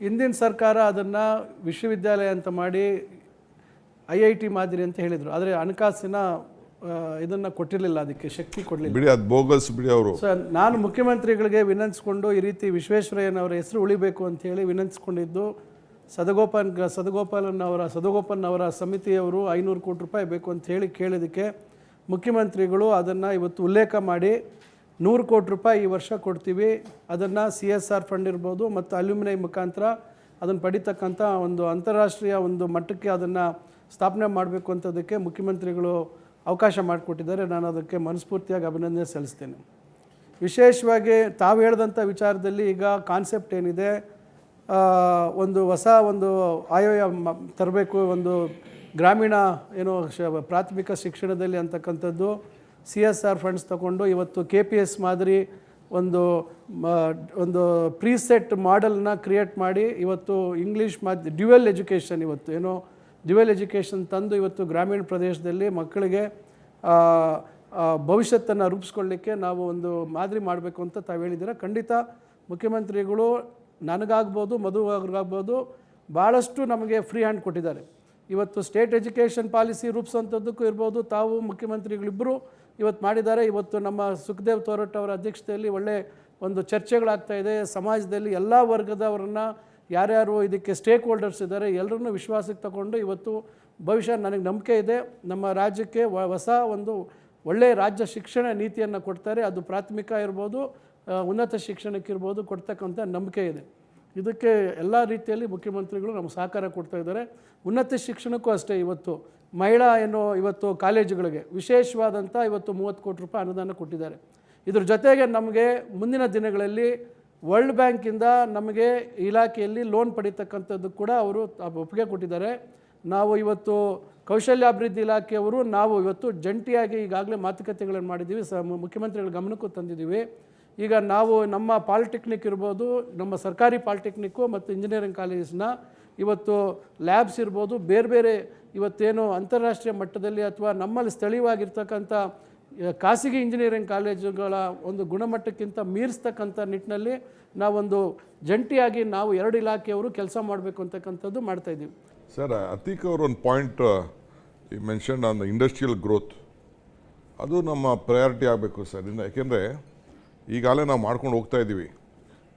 ಹಿಂದಿನ ಸರ್ಕಾರ ಅದನ್ನು ವಿಶ್ವವಿದ್ಯಾಲಯ ಅಂತ ಮಾಡಿ ಐ ಐ ಟಿ ಮಾದರಿ ಅಂತ ಹೇಳಿದರು. ಆದರೆ ಹಣಕಾಸಿನ ಇದನ್ನು ಕೊಟ್ಟಿರಲಿಲ್ಲ ಅದಕ್ಕೆ ಶಕ್ತಿ ಕೊಡಲಿಲ್ಲ. ಬಿಡಿ ಅದು ಬೋಗಸ್ ಬಿಡಿ ಅವರು. ಸರ್ ನಾನು ಮುಖ್ಯಮಂತ್ರಿಗಳಿಗೆ ವಿನಂತಿಸ್ಕೊಂಡು ಈ ರೀತಿ ವಿಶ್ವೇಶ್ವರಯ್ಯನವರ ಹೆಸರು ಉಳಿಬೇಕು ಅಂತೇಳಿ ವಿನಂತಿಸ್ಕೊಂಡಿದ್ದು ಸದಗೋಪಾಲ್ ಸದಗೋಪಾಲನ್ ಅವರ ಸದಗೋಪನ್ ಅವರ ಸಮಿತಿಯವರು ಐನೂರು ಕೋಟಿ ರೂಪಾಯಿ ಬೇಕು ಅಂತ ಹೇಳಿ ಕೇಳಿದ್ದಕ್ಕೆ ಮುಖ್ಯಮಂತ್ರಿಗಳು ಅದನ್ನು ಇವತ್ತು ಉಲ್ಲೇಖ ಮಾಡಿ ನೂರು ಕೋಟಿ ರೂಪಾಯಿ ಈ ವರ್ಷ ಕೊಡ್ತೀವಿ. ಅದನ್ನು ಸಿ ಎಸ್ ಆರ್ ಫಂಡ್ ಇರ್ಬೋದು ಮತ್ತು ಅಲ್ಯೂಮಿನಿಯಂ ಮುಖಾಂತರ ಅದನ್ನು ಪಡಿತಕ್ಕಂಥ ಒಂದು ಅಂತಾರಾಷ್ಟ್ರೀಯ ಒಂದು ಮಟ್ಟಕ್ಕೆ ಅದನ್ನು ಸ್ಥಾಪನೆ ಮಾಡಬೇಕು ಅಂತದಕ್ಕೆ ಮುಖ್ಯಮಂತ್ರಿಗಳು ಅವಕಾಶ ಮಾಡಿಕೊಟ್ಟಿದ್ದಾರೆ. ನಾನು ಅದಕ್ಕೆ ಮನಸ್ಫೂರ್ತಿಯಾಗಿ ಅಭಿನಂದನೆ ಸಲ್ಲಿಸ್ತೇನೆ. ವಿಶೇಷವಾಗಿ ತಾವು ಹೇಳಿದಂಥ ವಿಚಾರದಲ್ಲಿ ಈಗ ಕಾನ್ಸೆಪ್ಟ್ ಏನಿದೆ ಒಂದು ಹೊಸ ಒಂದು ಆಯೋಯ ತರಬೇಕು, ಒಂದು ಗ್ರಾಮೀಣ, ಏನು ಪ್ರಾಥಮಿಕ ಶಿಕ್ಷಣದಲ್ಲಿ ಅಂತಕ್ಕಂಥದ್ದು ಸಿ ಎಸ್ ಆರ್ ಫಂಡ್ಸ್ ತಗೊಂಡು ಇವತ್ತು ಕೆ ಪಿ ಎಸ್ ಮಾದರಿ ಒಂದು ಒಂದು ಪ್ರೀಸೆಟ್ ಮಾಡೆಲ್ನ ಕ್ರಿಯೇಟ್ ಮಾಡಿ ಇವತ್ತು ಇಂಗ್ಲೀಷ್ ಮಾಧ್ಯ ಡ್ಯುವೆಲ್ ಎಜುಕೇಷನ್ ಇವತ್ತು, ಏನೋ ಡ್ಯುವೆಲ್ ಎಜುಕೇಷನ್ ತಂದು ಇವತ್ತು ಗ್ರಾಮೀಣ ಪ್ರದೇಶದಲ್ಲಿ ಮಕ್ಕಳಿಗೆ ಭವಿಷ್ಯತ್ತನ್ನು ರೂಪಿಸ್ಕೊಳ್ಳಿಕ್ಕೆ ನಾವು ಒಂದು ಮಾದರಿ ಮಾಡಬೇಕು ಅಂತ ತಾವು ಹೇಳಿದ್ದೀರ. ಖಂಡಿತ ಮುಖ್ಯಮಂತ್ರಿಗಳು ನನಗಾಗ್ಬೋದು ಮಧು ಅವ್ರಿಗಾಗ್ಬೋದು ಭಾಳಷ್ಟು ನಮಗೆ ಫ್ರೀ ಹ್ಯಾಂಡ್ ಕೊಟ್ಟಿದ್ದಾರೆ. ಇವತ್ತು ಸ್ಟೇಟ್ ಎಜುಕೇಷನ್ ಪಾಲಿಸಿ ರೂಪಿಸುವಂಥದ್ದಕ್ಕೂ ಇರ್ಬೋದು, ತಾವು ಮುಖ್ಯಮಂತ್ರಿಗಳಿಬ್ಬರು ಇವತ್ತು ಮಾಡಿದ್ದಾರೆ. ಇವತ್ತು ನಮ್ಮ ಸುಖದೇವ್ ತೋರಟ್ ಅವರ ಅಧ್ಯಕ್ಷತೆಯಲ್ಲಿ ಒಳ್ಳೆ ಒಂದು ಚರ್ಚೆಗಳಾಗ್ತಾ ಇದೆ. ಸಮಾಜದಲ್ಲಿ ಎಲ್ಲ ವರ್ಗದವರನ್ನು ಯಾರ್ಯಾರು ಇದಕ್ಕೆ ಸ್ಟೇಕ್ ಹೋಲ್ಡರ್ಸ್ ಇದ್ದಾರೆ ಎಲ್ಲರನ್ನೂ ವಿಶ್ವಾಸಕ್ಕೆ ತಗೊಂಡು ಇವತ್ತು ಭವಿಷ್ಯ ನನಗೆ ನಂಬಿಕೆ ಇದೆ. ನಮ್ಮ ರಾಜ್ಯಕ್ಕೆ ಹೊಸ ಒಂದು ಒಳ್ಳೆಯ ರಾಜ್ಯ ಶಿಕ್ಷಣ ನೀತಿಯನ್ನು ಕೊಡ್ತಾರೆ. ಅದು ಪ್ರಾಥಮಿಕ ಇರ್ಬೋದು ಉನ್ನತ ಶಿಕ್ಷಣಕ್ಕಿರ್ಬೋದು ಕೊಡ್ತಕ್ಕಂಥ ನಂಬಿಕೆ ಇದೆ. ಇದಕ್ಕೆ ಎಲ್ಲ ರೀತಿಯಲ್ಲಿ ಮುಖ್ಯಮಂತ್ರಿಗಳು ನಮ್ಗೆ ಸಹಕಾರ ಕೊಡ್ತಾ ಇದ್ದಾರೆ. ಉನ್ನತ ಶಿಕ್ಷಣಕ್ಕೂ ಅಷ್ಟೇ ಇವತ್ತು ಮಹಿಳಾ ಏನೋ ಇವತ್ತು ಕಾಲೇಜುಗಳಿಗೆ ವಿಶೇಷವಾದಂಥ ಇವತ್ತು ಮೂವತ್ತು ಕೋಟಿ ರೂಪಾಯಿ ಅನುದಾನ ಕೊಟ್ಟಿದ್ದಾರೆ. ಇದ್ರ ಜೊತೆಗೆ ನಮಗೆ ಮುಂದಿನ ದಿನಗಳಲ್ಲಿ ವರ್ಲ್ಡ್ ಬ್ಯಾಂಕಿಂದ ನಮಗೆ ಇಲಾಖೆಯಲ್ಲಿ ಲೋನ್ ಪಡಿತಕ್ಕಂಥದ್ದು ಕೂಡ ಅವರು ಒಪ್ಪಿಗೆ ಕೊಟ್ಟಿದ್ದಾರೆ. ನಾವು ಇವತ್ತು ಕೌಶಲ್ಯಾಭಿವೃದ್ಧಿ ಇಲಾಖೆಯವರು ನಾವು ಇವತ್ತು ಜಂಟಿಯಾಗಿ ಈಗಾಗಲೇ ಮಾತುಕತೆಗಳನ್ನು ಮಾಡಿದ್ದೀವಿ. ಸ ಮುಖ್ಯಮಂತ್ರಿಗಳ ಗಮನಕ್ಕೂ ತಂದಿದ್ದೀವಿ. ಈಗ ನಾವು ನಮ್ಮ ಪಾಲಿಟೆಕ್ನಿಕ್ ಇರ್ಬೋದು, ನಮ್ಮ ಸರ್ಕಾರಿ ಪಾಲಿಟೆಕ್ನಿಕ್ಕು ಮತ್ತು ಇಂಜಿನಿಯರಿಂಗ್ ಕಾಲೇಜಸ್ನ ಇವತ್ತು ಲ್ಯಾಬ್ಸ್ ಇರ್ಬೋದು, ಬೇರೆ ಬೇರೆ ಇವತ್ತೇನು ಅಂತಾರಾಷ್ಟ್ರೀಯ ಮಟ್ಟದಲ್ಲಿ ಅಥವಾ ನಮ್ಮಲ್ಲಿ ಸ್ಥಳೀಯವಾಗಿರ್ತಕ್ಕಂಥ ಖಾಸಗಿ ಇಂಜಿನಿಯರಿಂಗ್ ಕಾಲೇಜುಗಳ ಒಂದು ಗುಣಮಟ್ಟಕ್ಕಿಂತ ಮೀರಿಸ್ತಕ್ಕಂಥ ನಿಟ್ಟಿನಲ್ಲಿ ನಾವೊಂದು ಜಂಟಿಯಾಗಿ ನಾವು ಎರಡು ಇಲಾಖೆಯವರು ಕೆಲಸ ಮಾಡಬೇಕು ಅಂತಕ್ಕಂಥದ್ದು ಮಾಡ್ತಾಯಿದ್ದೀವಿ ಸರ್, ಅತೀಕ್ ಅವರು ಒಂದು ಪಾಯಿಂಟ್ ಈ mention on the industrial growth ಅದು ನಮ್ಮ ಪ್ರಯಾರಿಟಿ ಆಗಬೇಕು ಸರ್. ಇನ್ನು ಯಾಕೆಂದರೆ ಈಗಾಗಲೇ ನಾವು ಮಾಡ್ಕೊಂಡು ಹೋಗ್ತಾ ಇದ್ದೀವಿ.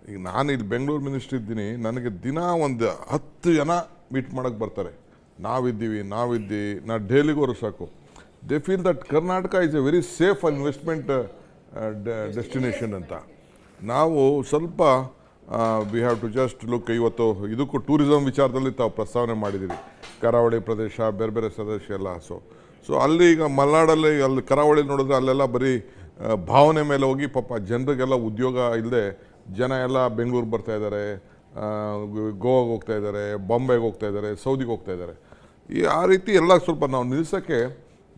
ಈಗ ನಾನು ಇಲ್ಲಿ ಬೆಂಗಳೂರು ಮಿನಿಸ್ಟ್ರ್ ಇದ್ದೀನಿ, ನನಗೆ ದಿನ ಒಂದು ಹತ್ತು ಜನ ಮೀಟ್ ಮಾಡೋಕ್ಕೆ ಬರ್ತಾರೆ. ನಾವಿದ್ದೀವಿ ನಾವಿದ್ದೀವಿ, ನಾ ಡೆಲ್ಲಿಗೋರು ಸಾಕು. They feel that Karnataka is a very safe investment destination ಅಂತ. ನಾವು ಸ್ವಲ್ಪ we have to just look ಇವತ್ತು, ಇದಕ್ಕೂ ಟೂರಿಸಮ್ ವಿಚಾರದಲ್ಲಿ ತಾವು ಪ್ರಸ್ತಾವನೆ ಮಾಡಿದ್ದೀವಿ ಕರಾವಳಿ ಪ್ರದೇಶ, ಬೇರೆ ಬೇರೆ ಸದಸ್ಯ ಎಲ್ಲ ಸೊ ಸೊ ಅಲ್ಲಿ ಈಗ ಮಲೆನಾಡಲ್ಲಿ ಅಲ್ಲಿ ಕರಾವಳಿ ನೋಡಿದ್ರೆ ಅಲ್ಲೆಲ್ಲ ಬರೀ ಭಾವನೆ ಮೇಲೆ ಹೋಗಿ ಪಾಪ ಜನರಿಗೆಲ್ಲ ಉದ್ಯೋಗ ಇಲ್ಲದೆ ಜನ ಎಲ್ಲ ಬೆಂಗಳೂರು ಬರ್ತಾ ಇದ್ದಾರೆ ಗೋವಾಗೆ ಹೋಗ್ತಾ ಇದ್ದಾರೆ, ಬಾಂಬೆಗೆ ಹೋಗ್ತಾ ಇದ್ದಾರೆ, ಸೌದಿಗೆ ಹೋಗ್ತಾ ಇದ್ದಾರೆ. ಈ, ಆ ರೀತಿ ಎಲ್ಲ ಸ್ವಲ್ಪ ನಾವು ನಿಲ್ಲಿಸೋಕ್ಕೆ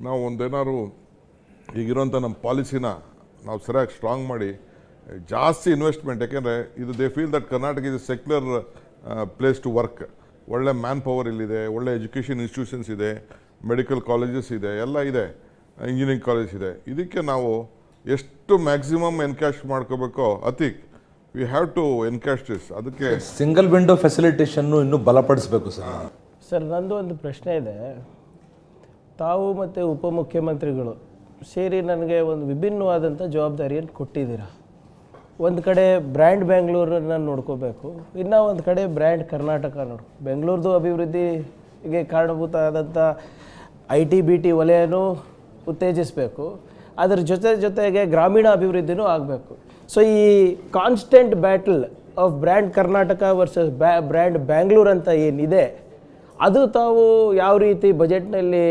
ನಾವು ಒಂದೇನಾದ್ರು ಈಗಿರೋಂಥ ನಮ್ಮ ಪಾಲಿಸಿನ ನಾವು ಸರಿಯಾಗಿ ಸ್ಟ್ರಾಂಗ್ ಮಾಡಿ, ಜಾಸ್ತಿ ಇನ್ವೆಸ್ಟ್ಮೆಂಟ್ ಯಾಕೆಂದರೆ ಇದು they feel that Karnataka is secular place to work ಒಳ್ಳೆ ಮ್ಯಾನ್ ಪವರ್ ಇಲ್ಲಿದೆ, ಒಳ್ಳೆ ಎಜುಕೇಷನ್ ಇನ್ಸ್ಟಿಟ್ಯೂಷನ್ಸ್ ಇದೆ ಮೆಡಿಕಲ್ ಕಾಲೇಜಸ್ ಇದೆ, ಎಲ್ಲ ಇದೆ ಇಂಜಿನಿಯರಿಂಗ್ ಕಾಲೇಜ್ ಇದೆ. ಇದಕ್ಕೆ ನಾವು ಎಷ್ಟು ಮ್ಯಾಕ್ಸಿಮಮ್ ಎನ್ಕ್ಯಾಶ್ ಮಾಡ್ಕೋಬೇಕೋ Atiq we have to encash this ಅದಕ್ಕೆ ಸಿಂಗಲ್ ವಿಂಡೋ ಫೆಸಿಲಿಟೇಷನ್ನು ಇನ್ನೂ ಬಲಪಡಿಸಬೇಕು ಸರ್. ಸರ್ ನಂದು ಒಂದು ಪ್ರಶ್ನೆ ಇದೆ. ತಾವು ಮತ್ತು ಉಪಮುಖ್ಯಮಂತ್ರಿಗಳು ಸೇರಿ ನನಗೆ ಒಂದು ವಿಭಿನ್ನವಾದಂಥ ಜವಾಬ್ದಾರಿಯನ್ನು ಕೊಟ್ಟಿದ್ದೀರಾ? ಒಂದು ಕಡೆ ಬ್ರ್ಯಾಂಡ್ ಬೆಂಗಳೂರನ್ನು ನೋಡ್ಕೋಬೇಕು ಇನ್ನೂ ಒಂದು ಕಡೆ ಬ್ರ್ಯಾಂಡ್ ಕರ್ನಾಟಕ ನೋಡು. ಬೆಂಗಳೂರದು ಅಭಿವೃದ್ಧಿಗೆ ಕಾರಣಭೂತ ಆದಂಥ ಐ ಟಿ ಬಿ ಟಿ ವಲಯನೂ ಉತ್ತೇಜಿಸಬೇಕು. ಅದರ ಜೊತೆ ಜೊತೆಗೆ ಗ್ರಾಮೀಣ ಅಭಿವೃದ್ಧಿನೂ ಆಗಬೇಕು. ಸೊ ಈ constant battle of brand Karnataka versus brand Bangalore ಅಂತ ಏನಿದೆ, ಅದು ತಾವು ಯಾವ ರೀತಿ ಬಜೆಟ್ನಲ್ಲಿ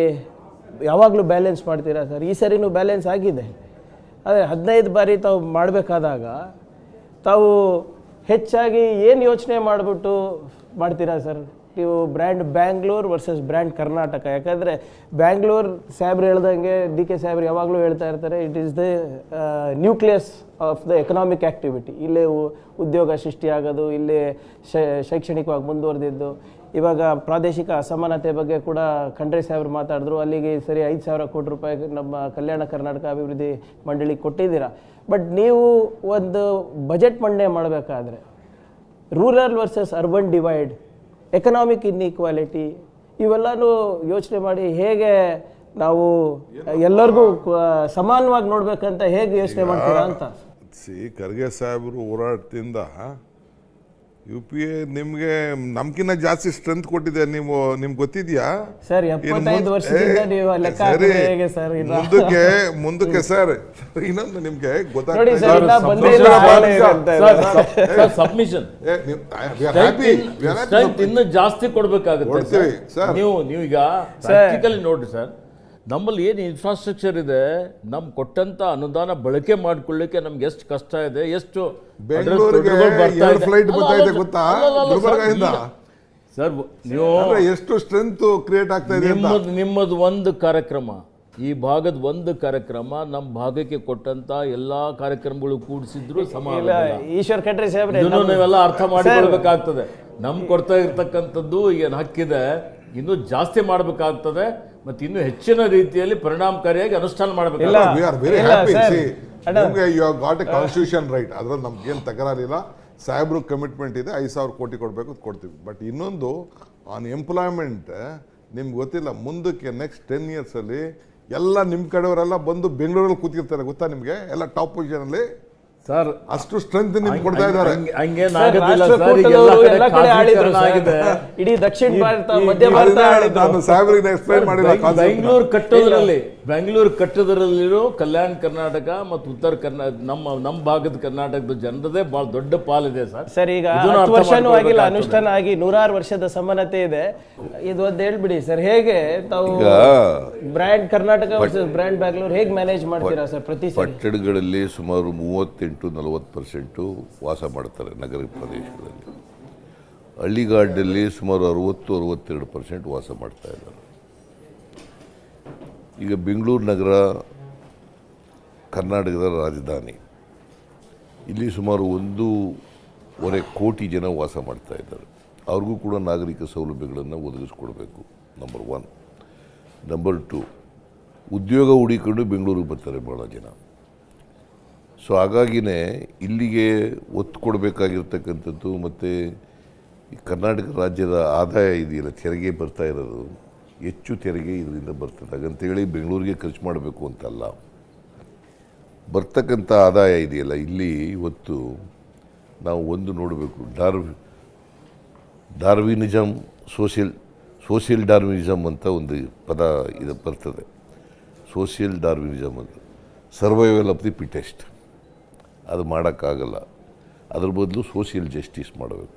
ಯಾವಾಗಲೂ ಬ್ಯಾಲೆನ್ಸ್ ಮಾಡ್ತೀರಾ ಸರ್? ಈ ಸರಿನೂ ಬ್ಯಾಲೆನ್ಸ್ ಆಗಿದೆ. ಆದರೆ ಹದಿನೈದು ಬಾರಿ ತಾವು ಮಾಡಬೇಕಾದಾಗ ತಾವು ಹೆಚ್ಚಾಗಿ ಏನು ಯೋಚನೆ ಮಾಡಿಬಿಟ್ಟು ಮಾಡ್ತೀರಾ ಸರ್? ನೀವು brand Bangalore versus brand Karnataka. ಯಾಕಂದರೆ ಬ್ಯಾಂಗ್ಳೂರ್ ಸಾಹೇಬ್ರು ಹೇಳ್ದಂಗೆ ಡಿ ಕೆ ಸಾಹೇಬ್ರು ಯಾವಾಗಲೂ ಹೇಳ್ತಾ ಇರ್ತಾರೆ it is the nucleus of the economic activity ಇಲ್ಲೇ ಉದ್ಯೋಗ ಸೃಷ್ಟಿಯಾಗೋದು ಇಲ್ಲೇ ಶೈಕ್ಷಣಿಕವಾಗಿ ಮುಂದುವರೆದಿದ್ದು. ಇವಾಗ ಪ್ರಾದೇಶಿಕ ಅಸಮಾನತೆ ಬಗ್ಗೆ ಕೂಡ ಖಂಡ್ರೆ ಸಾಹೇಬ್ರು ಮಾತಾಡಿದ್ರು. ಅಲ್ಲಿಗೆ ಸರಿ ಐದು ಸಾವಿರ ಕೋಟಿ ರೂಪಾಯಿ ನಮ್ಮ ಕಲ್ಯಾಣ ಕರ್ನಾಟಕ ಅಭಿವೃದ್ಧಿ ಮಂಡಳಿ ಕೊಟ್ಟಿದ್ದೀರಾ. ಬಟ್ ನೀವು ಒಂದು ಬಜೆಟ್ ಮಂಡನೆ ಮಾಡಬೇಕಾದ್ರೆ, rural versus urban divide economic inequality ಇವೆಲ್ಲನೂ ಯೋಚನೆ ಮಾಡಿ ಹೇಗೆ ನಾವು ಎಲ್ಲರಿಗೂ ಸಮಾನವಾಗಿ ನೋಡ್ಬೇಕಂತ ಹೇಗೆ ಯೋಚನೆ ಮಾಡ್ತೀರಾ ಅಂತ? ಸಿ ಖರ್ಗೆ ಸಾಹೇಬರು ಹೋರಾಟದಿಂದ ಯು ಪಿ ಎ ನಿಮಗೆ ನಮ್ಕಿನ್ನ ಜಾಸ್ತಿ ಸ್ಟ್ರೆಂತ್ ಕೊಟ್ಟಿದೆ ನೀವು ನಿಮ್ಗೆ ಗೊತ್ತಿದ್ಯಾ ಸರ್ ಎಪ್ಪತ್ತೈದು ಮುಂದೆ- ವರ್ಷದಿಂದ ನೀವು ಲೆಕ್ಕ ಸರಿ. ಹಾಕಿದ್ರೆ ಹೇಗೆ ಸರ್ ಇದು ಮುಂದಕ್ಕೆ ಮುಂದಕ್ಕೆ ಸರ್ ಇನ್ನೊಂದು ನಿಮ್ಗೆ ನೋಡಿ ಗೊತ್ತಾಗ್ತಾ ಸರ್ ಇನ್ನ ಬಂದೇ ಇಲ್ಲ. ಸಬ್ಮಿಷನ್ ಸ್ಟ್ರೆಂತ್ ಇನ್ನು ಜಾಸ್ತಿ ಕೊಡ್ಬೇಕಾಗುತ್ತೆ ಕೊಡ್ತೀವಿ, ಸರ್. ಸರ್. ನೀವು ನೀವೀಗ ಪ್ರಾಕ್ಟಿಕಲಿ ನೋಡ್ರಿ ಸರ್ ನಮ್ಮಲ್ಲಿ ಏನು ಇನ್ಫ್ರಾಸ್ಟ್ರಕ್ಚರ್ ಇದೆ ನಮ್ ಕೊಟ್ಟಂತ ಅನುದಾನ ಬಳಕೆ ಮಾಡ್ಕೊಳ್ಳಿಕ್ಕೆ ನಮ್ಗೆ ಎಷ್ಟು ಕಷ್ಟ ಇದೆ ಎಷ್ಟು ಬರ್ತಾ ಇದೆ. ಇದೆ ಸರ್. ಗೊತ್ತಾ? ನೀವು ಎಷ್ಟು ಸ್ಟ್ರೆಂತ್ ಕ್ರಿಯೇಟ್ ಆಗ್ತಾ ಇದೆ ಅಂತ ನಿಮ್ಮದು ನಿಮ್ಮದು ಒಂದು ಕಾರ್ಯಕ್ರಮ ಈ ಭಾಗದ ಒಂದು ಕಾರ್ಯಕ್ರಮ ನಮ್ಮ ಭಾಗಕ್ಕೆ ಕೊಟ್ಟಂತ ಎಲ್ಲಾ ಕಾರ್ಯಕ್ರಮಗಳು ಕೂಡಿಸಿದ್ರು ಸಮಾನ ಈಶ್ವರ್ ಖಂಡ್ರೆ ನಮ್ಮ- ನೀವೆಲ್ಲ ಅರ್ಥ ಮಾಡಿಕೊಳ್ಬೇಕಾಗ್ತದೆ ನಮ್ ಕೊಡ್ತಾ ಇರ್ತಕ್ಕಂಥದ್ದು ಏನು ಹಕ್ಕಿದೆ ಇನ್ನೂ ಜಾಸ್ತಿ ಮಾಡಬೇಕಾಗ್ತದೆ ಮತ್ತೆ ಇನ್ನು ಹೆಚ್ಚಿನ ರೀತಿಯಲ್ಲಿ ಪರಿಣಾಮಕಾರಿಯಾಗಿ ಅನುಷ್ಠಾನ ಮಾಡಬೇಕು. ಮಾಡಬೇಕಾಗ್ತದೆ ವಿ ಆರ್ ವೆರಿ ಇಲ್ಲ, ಹ್ಯಾಪಿ sir. ಸಿ ಅಣ್ಣ. ನಿಮಗೆ you got a constitution right ಅದ್ರಲ್ಲಿ ನಮ್ಗೇನು ತಕರಾರಿಲ್ಲ. ಸಾಹೇಬ್ರು ಕಮಿಟ್ಮೆಂಟ್ ಇದೆ ಐದು ಸಾವಿರ ಕೋಟಿ ಕೊಡಬೇಕು ಕೊಡ್ತೀವಿ. ಬಟ್ ಇನ್ನೊಂದು ಆನ್ ಎಂಪ್ಲಾಯ್ಮೆಂಟ್ ನಿಮ್ಗೆ ಗೊತ್ತಿಲ್ಲ ಮುಂದಕ್ಕೆ ನೆಕ್ಸ್ಟ್ ಟೆನ್ ಇಯರ್ಸಲ್ಲಿ ಎಲ್ಲ ನಿಮ್ಮ ಕಡೆಯವರೆಲ್ಲ ಬಂದು ಬೆಂಗಳೂರಲ್ಲಿ ಕೂತಿರ್ತಾರೆ. ಗೊತ್ತಾ ನಿಮಗೆ? ಎಲ್ಲ ಟಾಪ್ ಪೊಸಿಷನಲ್ಲಿ ಸರ್ ಅಷ್ಟು ಸ್ಟ್ರೆಂತ್ ನಿಮ್ಗೆ ಕೊಡ್ತಾ ಇದ್ದಾರೆ. ಇಡೀ ದಕ್ಷಿಣ ಭಾರತ ಮಧ್ಯ ಭಾರತ ನಾನು ಸಾಹೇಬ್ರಿಗೆ ಎಕ್ಸ್ಪ್ಲೈನ್ ಮಾಡಿಲ್ಲ ಬೆಂಗಳೂರು ಕಟ್ಟೋದ್ರಲ್ಲಿ ಬೆಂಗಳೂರು ಕಟ್ಟದರಲ್ಲಿರೋ ಕಲ್ಯಾಣ ಕರ್ನಾಟಕ ಮತ್ತು ಉತ್ತರ ಕರ್ನಾಟಕ ನಮ್ಮ ನಮ್ಮ ಭಾಗದ ಕರ್ನಾಟಕದ ಜನರದೇ ಬಹಳ ದೊಡ್ಡ ಪಾಲಿದೆ ಸರ್. ಸರ್ ಈಗ ಹತ್ತು ವರ್ಷನೂ ಆಗಿಲ್ಲ. ಅನುಷ್ಠಾನ ಆಗಿ ನೂರಾರು ವರ್ಷದ ಸಮಾನತೆ ಇದೆ. ಇದು ಒಂದು ಹೇಳ್ಬಿಡಿ ಸರ್ ಹೇಗೆ ತಾವು brand Karnataka versus brand Bangalore ಹೇಗೆ ಮ್ಯಾನೇಜ್ ಮಾಡ್ತೀರಾ ಸರ್ ಪ್ರತಿ ಸಲ ಪಟ್ಟಣಗಳಲ್ಲಿ ಸುಮಾರು ಮೂವತ್ತೆಂಟು ನಲವತ್ತು ಪರ್ಸೆಂಟು ವಾಸ ಮಾಡ್ತಾರೆ ನಗರ ಪ್ರದೇಶಗಳಲ್ಲಿ. ಹಳ್ಳಿಗಾಡಲ್ಲಿ ಸುಮಾರು ಅರುವತ್ತು ಅರುವತ್ತೆರಡು ಪರ್ಸೆಂಟ್ ವಾಸ ಮಾಡ್ತಾ ಇದ್ದಾರೆ. ಈಗ ಬೆಂಗಳೂರು ನಗರ, ಕರ್ನಾಟಕದ ರಾಜಧಾನಿ. ಇಲ್ಲಿ ಸುಮಾರು ಒಂದೂವರೆ ಕೋಟಿ ಜನ ವಾಸ ಮಾಡ್ತಾ ಇದ್ದಾರೆ. ಅವ್ರಿಗೂ ಕೂಡ ನಾಗರಿಕ ಸೌಲಭ್ಯಗಳನ್ನು ಒದಗಿಸ್ಕೊಡ್ಬೇಕು ನಂಬರ್ ಒನ್ ನಂಬರ್ ಟು ಉದ್ಯೋಗ ಹುಡಿಕೊಂಡು ಬೆಂಗಳೂರಿಗೆ ಬರ್ತಾರೆ ಭಾಳ ಜನ. ಸೊ ಹಾಗಾಗಿನೇ ಇಲ್ಲಿಗೆ ಒತ್ತು ಕೊಡಬೇಕಾಗಿರ್ತಕ್ಕಂಥದ್ದು ಮತ್ತು ಕರ್ನಾಟಕ ರಾಜ್ಯದ ಆದಾಯ ಇದೆಯಲ್ಲ, ತೆರಿಗೆ ಬರ್ತಾ ಇರೋದು. ಹೆಚ್ಚು ತೆರಿಗೆ ಇದರಿಂದ ಬರ್ತದೆ. ಹಾಗಂತೇಳಿ ಬೆಂಗಳೂರಿಗೆ ಖರ್ಚು ಮಾಡಬೇಕು ಅಂತಲ್ಲ. ಬರ್ತಕ್ಕಂಥ ಆದಾಯ ಇದೆಯಲ್ಲ, ಇಲ್ಲಿ ಇವತ್ತು ನಾವು ಒಂದು ನೋಡಬೇಕು. ಡಾರ್ವಿ ಡಾರ್ವಿನಿಸಮ್ ಸೋಷಿಯಲ್ ಸೋಷಿಯಲ್ ಡಾರ್ವಿನಿಸಮ್ ಅಂತ ಒಂದು ಪದ ಇದು ಬರ್ತದೆ. ಸೋಷಿಯಲ್ ಡಾರ್ವಿನಿಸಮ್ ಅಂತ. Survival of the fittest. ಅದು ಮಾಡೋಕ್ಕಾಗಲ್ಲ. ಅದ್ರ ಬದಲು ಸೋಷಿಯಲ್ ಜಸ್ಟಿಸ್ ಮಾಡಬೇಕು.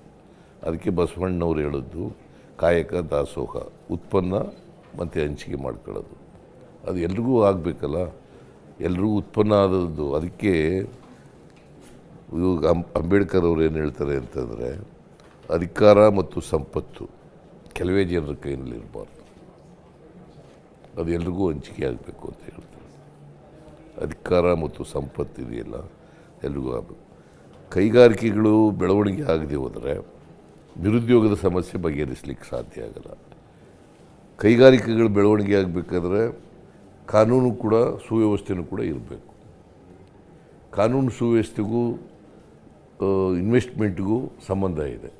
ಅದಕ್ಕೆ ಬಸವಣ್ಣವ್ರು ಹೇಳೋದು ಕಾಯಕ ದಾಸೋಹ ಉತ್ಪನ್ನ ಮತ್ತು ಹಂಚಿಕೆ ಮಾಡ್ಕೊಳ್ಳೋದು. ಅದು ಎಲ್ರಿಗೂ ಆಗಬೇಕಲ್ಲ? ಎಲ್ರಿಗೂ ಉತ್ಪನ್ನ ಆದದ್ದು. ಅದಕ್ಕೆ ಇವಾಗ ಅಂಬ್, ಅಂಬೇಡ್ಕರ್ ಅವ್ರು ಏನು ಹೇಳ್ತಾರೆ ಅಂತಂದರೆ, ಅಧಿಕಾರ ಮತ್ತು ಸಂಪತ್ತು ಕೆಲವೇ ಜನರ ಕೈನಲ್ಲಿ ಇರಬಾರ್ದು ಅದು ಎಲ್ರಿಗೂ ಹಂಚಿಕೆ ಆಗಬೇಕು ಅಂತ ಹೇಳ್ತಾರೆ. ಅಧಿಕಾರ ಮತ್ತು ಸಂಪತ್ತು ಇದೆಯಲ್ಲ? ಎಲ್ರಿಗೂ ಆಗಬೇಕು. ಕೈಗಾರಿಕೆಗಳು ಬೆಳವಣಿಗೆ ಆಗದೆ ಹೋದರೆ ನಿರುದ್ಯೋಗದ ಸಮಸ್ಯೆ ಬಗೆಹರಿಸಲಿಕ್ಕೆ ಸಾಧ್ಯ ಆಗಲ್ಲ. ಕೈಗಾರಿಕೆಗಳು ಬೆಳವಣಿಗೆ ಆಗಬೇಕಾದ್ರೆ ಕಾನೂನು ಕೂಡ, ಸುವ್ಯವಸ್ಥೆನೂ ಕೂಡ ಇರಬೇಕು. ಕಾನೂನು ಸುವ್ಯವಸ್ಥೆಗೂ ಇನ್ವೆಸ್ಟ್ಮೆಂಟ್ಗೂ ಸಂಬಂಧ ಇದೆ.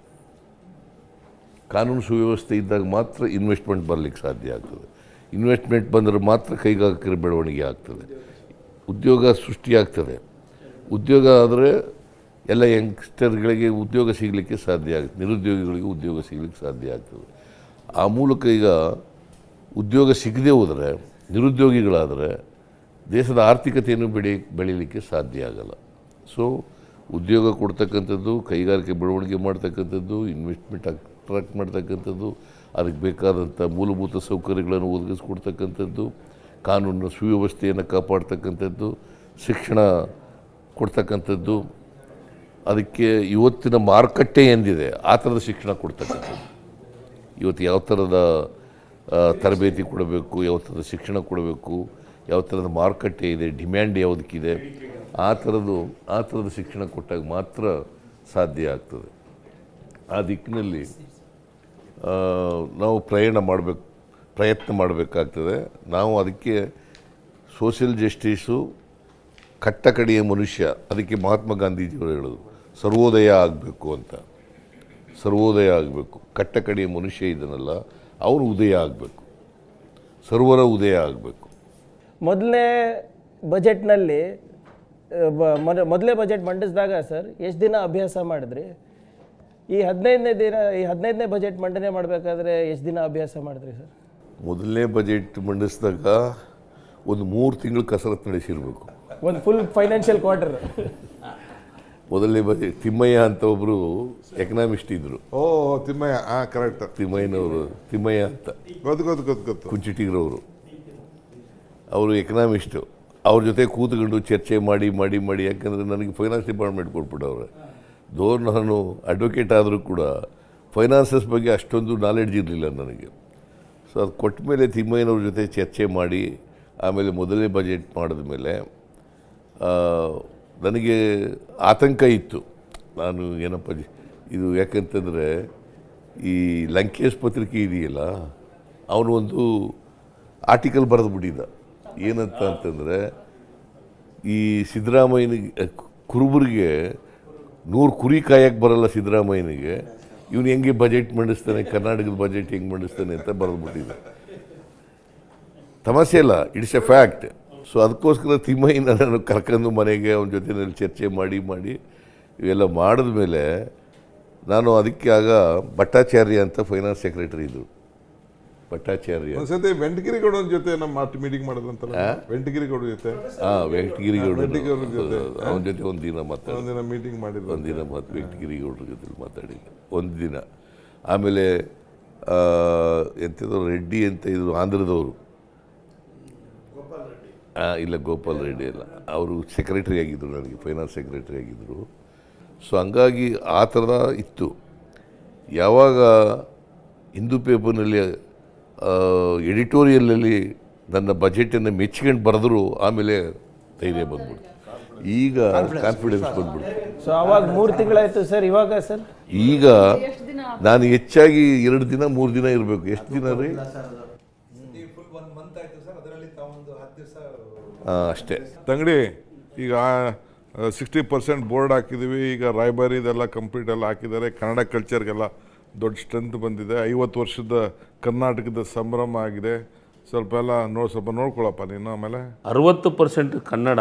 ಕಾನೂನು ಸುವ್ಯವಸ್ಥೆ ಇದ್ದಾಗ ಮಾತ್ರ ಇನ್ವೆಸ್ಟ್ಮೆಂಟ್ ಬರಲಿಕ್ಕೆ ಸಾಧ್ಯ ಆಗ್ತದೆ. ಇನ್ವೆಸ್ಟ್ಮೆಂಟ್ ಬಂದರೆ ಮಾತ್ರ ಕೈಗಾರಿಕೆ ಬೆಳವಣಿಗೆ ಆಗ್ತದೆ. ಉದ್ಯೋಗ ಸೃಷ್ಟಿಯಾಗ್ತದೆ. ಉದ್ಯೋಗ ಆದರೆ ಎಲ್ಲ ಯಂಗ್ಸ್ಟರ್ಗಳಿಗೆ ಉದ್ಯೋಗ ಸಿಗಲಿಕ್ಕೆ ಸಾಧ್ಯ ಆಗುತ್ತೆ, ನಿರುದ್ಯೋಗಿಗಳಿಗೆ ಉದ್ಯೋಗ ಸಿಗಲಿಕ್ಕೆ ಸಾಧ್ಯ ಆಗ್ತದೆ. ಆ ಮೂಲಕ ಈಗ ಉದ್ಯೋಗ ಸಿಗದೆ ಹೋದರೆ, ನಿರುದ್ಯೋಗಿಗಳಾದರೆ ದೇಶದ ಆರ್ಥಿಕತೆಯನ್ನು ಬೆಳೆ, ಬೆಳೀಲಿಕ್ಕೆ ಸಾಧ್ಯ ಆಗಲ್ಲ. ಸೊ ಉದ್ಯೋಗ ಕೊಡ್ತಕ್ಕಂಥದ್ದು, ಕೈಗಾರಿಕೆ ಬೆಳವಣಿಗೆ ಮಾಡ್ತಕ್ಕಂಥದ್ದು ಇನ್ವೆಸ್ಟ್ಮೆಂಟ್ ಅಟ್ರಾಕ್ಟ್ ಮಾಡ್ತಕ್ಕಂಥದ್ದು, ಅದಕ್ಕೆ ಬೇಕಾದಂಥ ಮೂಲಭೂತ ಸೌಕರ್ಯಗಳನ್ನು ಒದಗಿಸ್ಕೊಡ್ತಕ್ಕಂಥದ್ದು ಕಾನೂನಿನ ಸುವ್ಯವಸ್ಥೆಯನ್ನು ಕಾಪಾಡ್ತಕ್ಕಂಥದ್ದು, ಶಿಕ್ಷಣ ಕೊಡ್ತಕ್ಕಂಥದ್ದು ಅದಕ್ಕೆ ಇವತ್ತಿನ ಮಾರುಕಟ್ಟೆ ಎಂದಿದೆ, ಆ ಥರದ ಶಿಕ್ಷಣ ಕೊಡ್ತಕ್ಕಂಥದ್ದು. ಇವತ್ತು ಯಾವ ಥರದ ತರಬೇತಿ ಕೊಡಬೇಕು, ಯಾವ ಥರದ ಶಿಕ್ಷಣ ಕೊಡಬೇಕು, ಯಾವ ಥರದ ಮಾರುಕಟ್ಟೆ ಇದೆ, ಡಿಮ್ಯಾಂಡ್ ಯಾವುದಕ್ಕಿದೆ, ಆ ಥರದ್ದು, ಆ ಥರದ ಶಿಕ್ಷಣ ಕೊಟ್ಟಾಗ ಮಾತ್ರ ಸಾಧ್ಯ ಆಗ್ತದೆ. ಆ ದಿಕ್ಕಿನಲ್ಲಿ ನಾವು ಪ್ರಯಾಣ ಮಾಡಬೇಕು, ಪ್ರಯತ್ನ ಮಾಡಬೇಕಾಗ್ತದೆ. ನಾವು ಅದಕ್ಕೆ ಸೋಷಿಯಲ್ ಜಸ್ಟಿಸು ಕಟ್ಟಕಡೆಯ ಮನುಷ್ಯ, ಅದಕ್ಕೆ ಮಹಾತ್ಮ ಗಾಂಧೀಜಿಯವರು ಹೇಳೋದು. ಸರ್ವೋದಯ ಆಗಬೇಕು ಅಂತ. ಸರ್ವೋದಯ ಆಗಬೇಕು. ಕಟ್ಟ ಕಡೆಯ ಮನುಷ್ಯ ಇದನ್ನಲ್ಲ ಅವನು ಉದಯ ಆಗಬೇಕು. ಸರ್ವರ ಉದಯ ಆಗಬೇಕು. ಮೊದಲನೇ ಬಜೆಟ್ನಲ್ಲಿ ಮೊದಲೇ ಬಜೆಟ್ ಮಂಡಿಸಿದಾಗ ಸರ್ ಎಷ್ಟು ದಿನ ಅಭ್ಯಾಸ ಮಾಡಿದ್ರಿ? ಈ ಹದಿನೈದನೇ ದಿನ ಈ ಹದಿನೈದನೇ ಬಜೆಟ್ ಮಂಡನೆ ಮಾಡಬೇಕಾದ್ರೆ ಎಷ್ಟು ದಿನ ಅಭ್ಯಾಸ ಮಾಡಿದ್ರಿ ಸರ್ ಮೊದಲನೇ ಬಜೆಟ್ ಮಂಡಿಸಿದಾಗ ಒಂದು ಮೂರು ತಿಂಗಳು ಕಸರತ್ತು ನಡೆಸಿರಬೇಕು. ಒಂದು ಫುಲ್ ಫೈನಾನ್ಷಿಯಲ್ ಕ್ವಾರ್ಟರ್ ಮೊದಲನೇ ಬಜೆಟ್ ತಿಮ್ಮಯ್ಯ ಅಂತ ಒಬ್ಬರು ಎಕನಾಮಿಸ್ಟ್ ಇದ್ದರು ಓ ತಿಮ್ಮಯ್ಯ. ಹಾಂ ಕರೆಕ್ಟ್ ತಿಮ್ಮಯ್ಯನವರು ತಿಮ್ಮಯ್ಯ ಅಂತ. ಗೊತ್ತು ಗೊತ್ತು ಗೊತ್ತು ಗೊತ್ತು. ಕುಂಚಿಟಿಗ್ರವರು ಅವರು ಎಕನಾಮಿಸ್ಟು ಅವ್ರ ಜೊತೆ ಕೂತ್ಕೊಂಡು ಚರ್ಚೆ ಮಾಡಿ ಮಾಡಿ ಮಾಡಿ. ಯಾಕಂದರೆ ನನಗೆ ಫೈನಾನ್ಸ್ ಡಿಪಾರ್ಟ್ಮೆಂಟ್ ಕೊಟ್ಬಿಟ್ಟವ್ರೆ. ದೋರ್ ನಾನು ಅಡ್ವೊಕೇಟ್ ಆದರೂ ಕೂಡ ಫೈನಾನ್ಸಸ್ ಬಗ್ಗೆ ಅಷ್ಟೊಂದು ನಾಲೆಡ್ಜ್ ಇರಲಿಲ್ಲ ನನಗೆ. ಸೊ ಅದು ಕೊಟ್ಟ ಮೇಲೆ ತಿಮ್ಮಯ್ಯನವ್ರ ಜೊತೆ ಚರ್ಚೆ ಮಾಡಿ ಆಮೇಲೆ ಮೊದಲನೇ ಬಜೆಟ್ ಮಾಡಿದ ಮೇಲೆ ಆ, ನನಗೆ ಆತಂಕ ಇತ್ತು. ನಾನು ಏನಪ್ಪ ಇದು ಯಾಕಂತಂದರೆ ಈ ಲಂಕೇಶ್ ಪತ್ರಿಕೆ ಇದೆಯಲ್ಲ, ಅವನು ಒಂದು ಆರ್ಟಿಕಲ್ ಬರೆದು ಬಿಟ್ಟಿದ್ದ. ಏನಂತ ಅಂತಂದರೆ, ಈ ಸಿದ್ದರಾಮಯ್ಯನಿಗೆ, ಕುರುಬರಿಗೆ ನೂರು ಕುರಿ ಕಾಯಕ್ಕೆ ಬರಲ್ಲ ಸಿದ್ದರಾಮಯ್ಯನಿಗೆ. ಇವನು ಹೆಂಗೆ ಬಜೆಟ್ ಮಂಡಿಸ್ತಾನೆ, ಕರ್ನಾಟಕದ ಬಜೆಟ್ ಹೆಂಗೆ ಮಂಡಿಸ್ತಾನೆ ಅಂತ ಬರೆದ್ಬಿಟ್ಟಿದ್ದ ತಮಾಷೆ ಇಲ್ಲ ಇಟ್ಸ್ ಎ ಫ್ಯಾಕ್ಟ್. ಸೊ ಅದಕ್ಕೋಸ್ಕರ ತಿಮ್ಮಯ್ಯನ ನಾನು ಕರ್ಕೊಂಡು ಮನೆಗೆ ಅವನ ಜೊತೆಯಲ್ಲಿ ಚರ್ಚೆ ಮಾಡಿ ಮಾಡಿ ಇವೆಲ್ಲ ಮಾಡಿದ ಮೇಲೆ ನಾನು ಅದಕ್ಕೆ ಆಗ ಭಟ್ಟಾಚಾರ್ಯ ಅಂತ ಫೈನಾನ್ಸ್ ಸೆಕ್ರೆಟರಿ ಇದ್ದರು ಭಟ್ಟಾಚಾರ್ಯ. ಒಂದ್ಸತಿ ವೆಂಕಟಗಿರಿಗೌಡನ ಜೊತೆ ನಮ್ಮ ಮಾತು ಮೀಟಿಂಗ್ ಮಾಡಿದ್ರಂತಲ್ಲ? ವೆಂಕಟಗಿರಿಗೌಡ ಜೊತೆ? ಹಾಂ ವೆಂಕಟಗಿರಿಗೌಡ ಜೊತೆ ಅವನ ಜೊತೆ ಒಂದು ದಿನ ಮಾತಾಡಿ. ಒಂದಿನ ಮೀಟಿಂಗ್ ಮಾಡಿದ್ರು ಒಂದಿನ ಮತ್ತು ವೆಂಕಟಗಿರಿಗೌಡ್ರ ಜೊತೆ ಮಾತಾಡಿದ್ದೆ. ಒಂದು ದಿನ. ಆಮೇಲೆ ಎಂತಿದ್ರು ರೆಡ್ಡಿ ಅಂತ ಇದ್ರು ಆಂಧ್ರದವರು. ಇಲ್ಲ ಗೋಪಾಲ್ ರೆಡ್ಡಿ ಅಲ್ಲ ಅವರು ಸೆಕ್ರೆಟರಿ ಆಗಿದ್ದರು ನನಗೆ ಫೈನಾನ್ಸ್ ಸೆಕ್ರೆಟರಿ ಆಗಿದ್ದರು ಸೊ ಹಂಗಾಗಿ ಆ ಥರದ ಇತ್ತು. ಯಾವಾಗ ಹಿಂದೂ ಪೇಪರ್ನಲ್ಲಿ ಎಡಿಟೋರಿಯಲಲ್ಲಿ ನನ್ನ ಬಜೆಟನ್ನು ಮೆಚ್ಕೊಂಡು ಬರೆದ್ರು ಆಮೇಲೆ ಧೈರ್ಯ ಬಂದ್ಬಿಡ್ತು. ಈಗ ಕಾನ್ಫಿಡೆನ್ಸ್ ಬಂದ್ಬಿಡ್ತು. ಸೊ ಅವಾಗ ಮೂರು ತಿಂಗಳಾಯ್ತು ಸರ್ ಇವಾಗ ಸರ್? ಈಗ ನಾನು ಹೆಚ್ಚಾಗಿ ಎರಡು ದಿನ ಮೂರು ದಿನ ಇರಬೇಕು. ಎಷ್ಟು ದಿನ ರೀ ಫುಲ್ ಒಂದು ಮಂತ್ ಆಯಿತು ಸರ್ ಅದರಲ್ಲಿ ತಾವೊಂದು ಹತ್ತು ದಿವಸ ಆ, ಅಷ್ಟೇ. ತಂಗಡಿ ಈಗ ಸಿಕ್ಸ್ಟಿ ಪರ್ಸೆಂಟ್ ಬೋರ್ಡ್ ಹಾಕಿದ್ದೀವಿ ಈಗ ರಾಯಬಾರಿದೆಲ್ಲ ಕಂಪ್ಲೀಟ್ ಎಲ್ಲ ಹಾಕಿದ್ದಾರೆ. ಕನ್ನಡ ಕಲ್ಚರ್ಗೆಲ್ಲ ದೊಡ್ಡ ಸ್ಟ್ರೆಂತ್ ಬಂದಿದೆ. ಐವತ್ತು ವರ್ಷದ ಕರ್ನಾಟಕದ ಸಂಭ್ರಮ ಆಗಿದೆ. ಸ್ವಲ್ಪ ಎಲ್ಲ ನೋಡಿ ಸ್ವಲ್ಪ ನೋಡ್ಕೊಳಪ್ಪ ನೀನು ಆಮೇಲೆ. ಅರುವತ್ತು ಪರ್ಸೆಂಟ್ ಕನ್ನಡ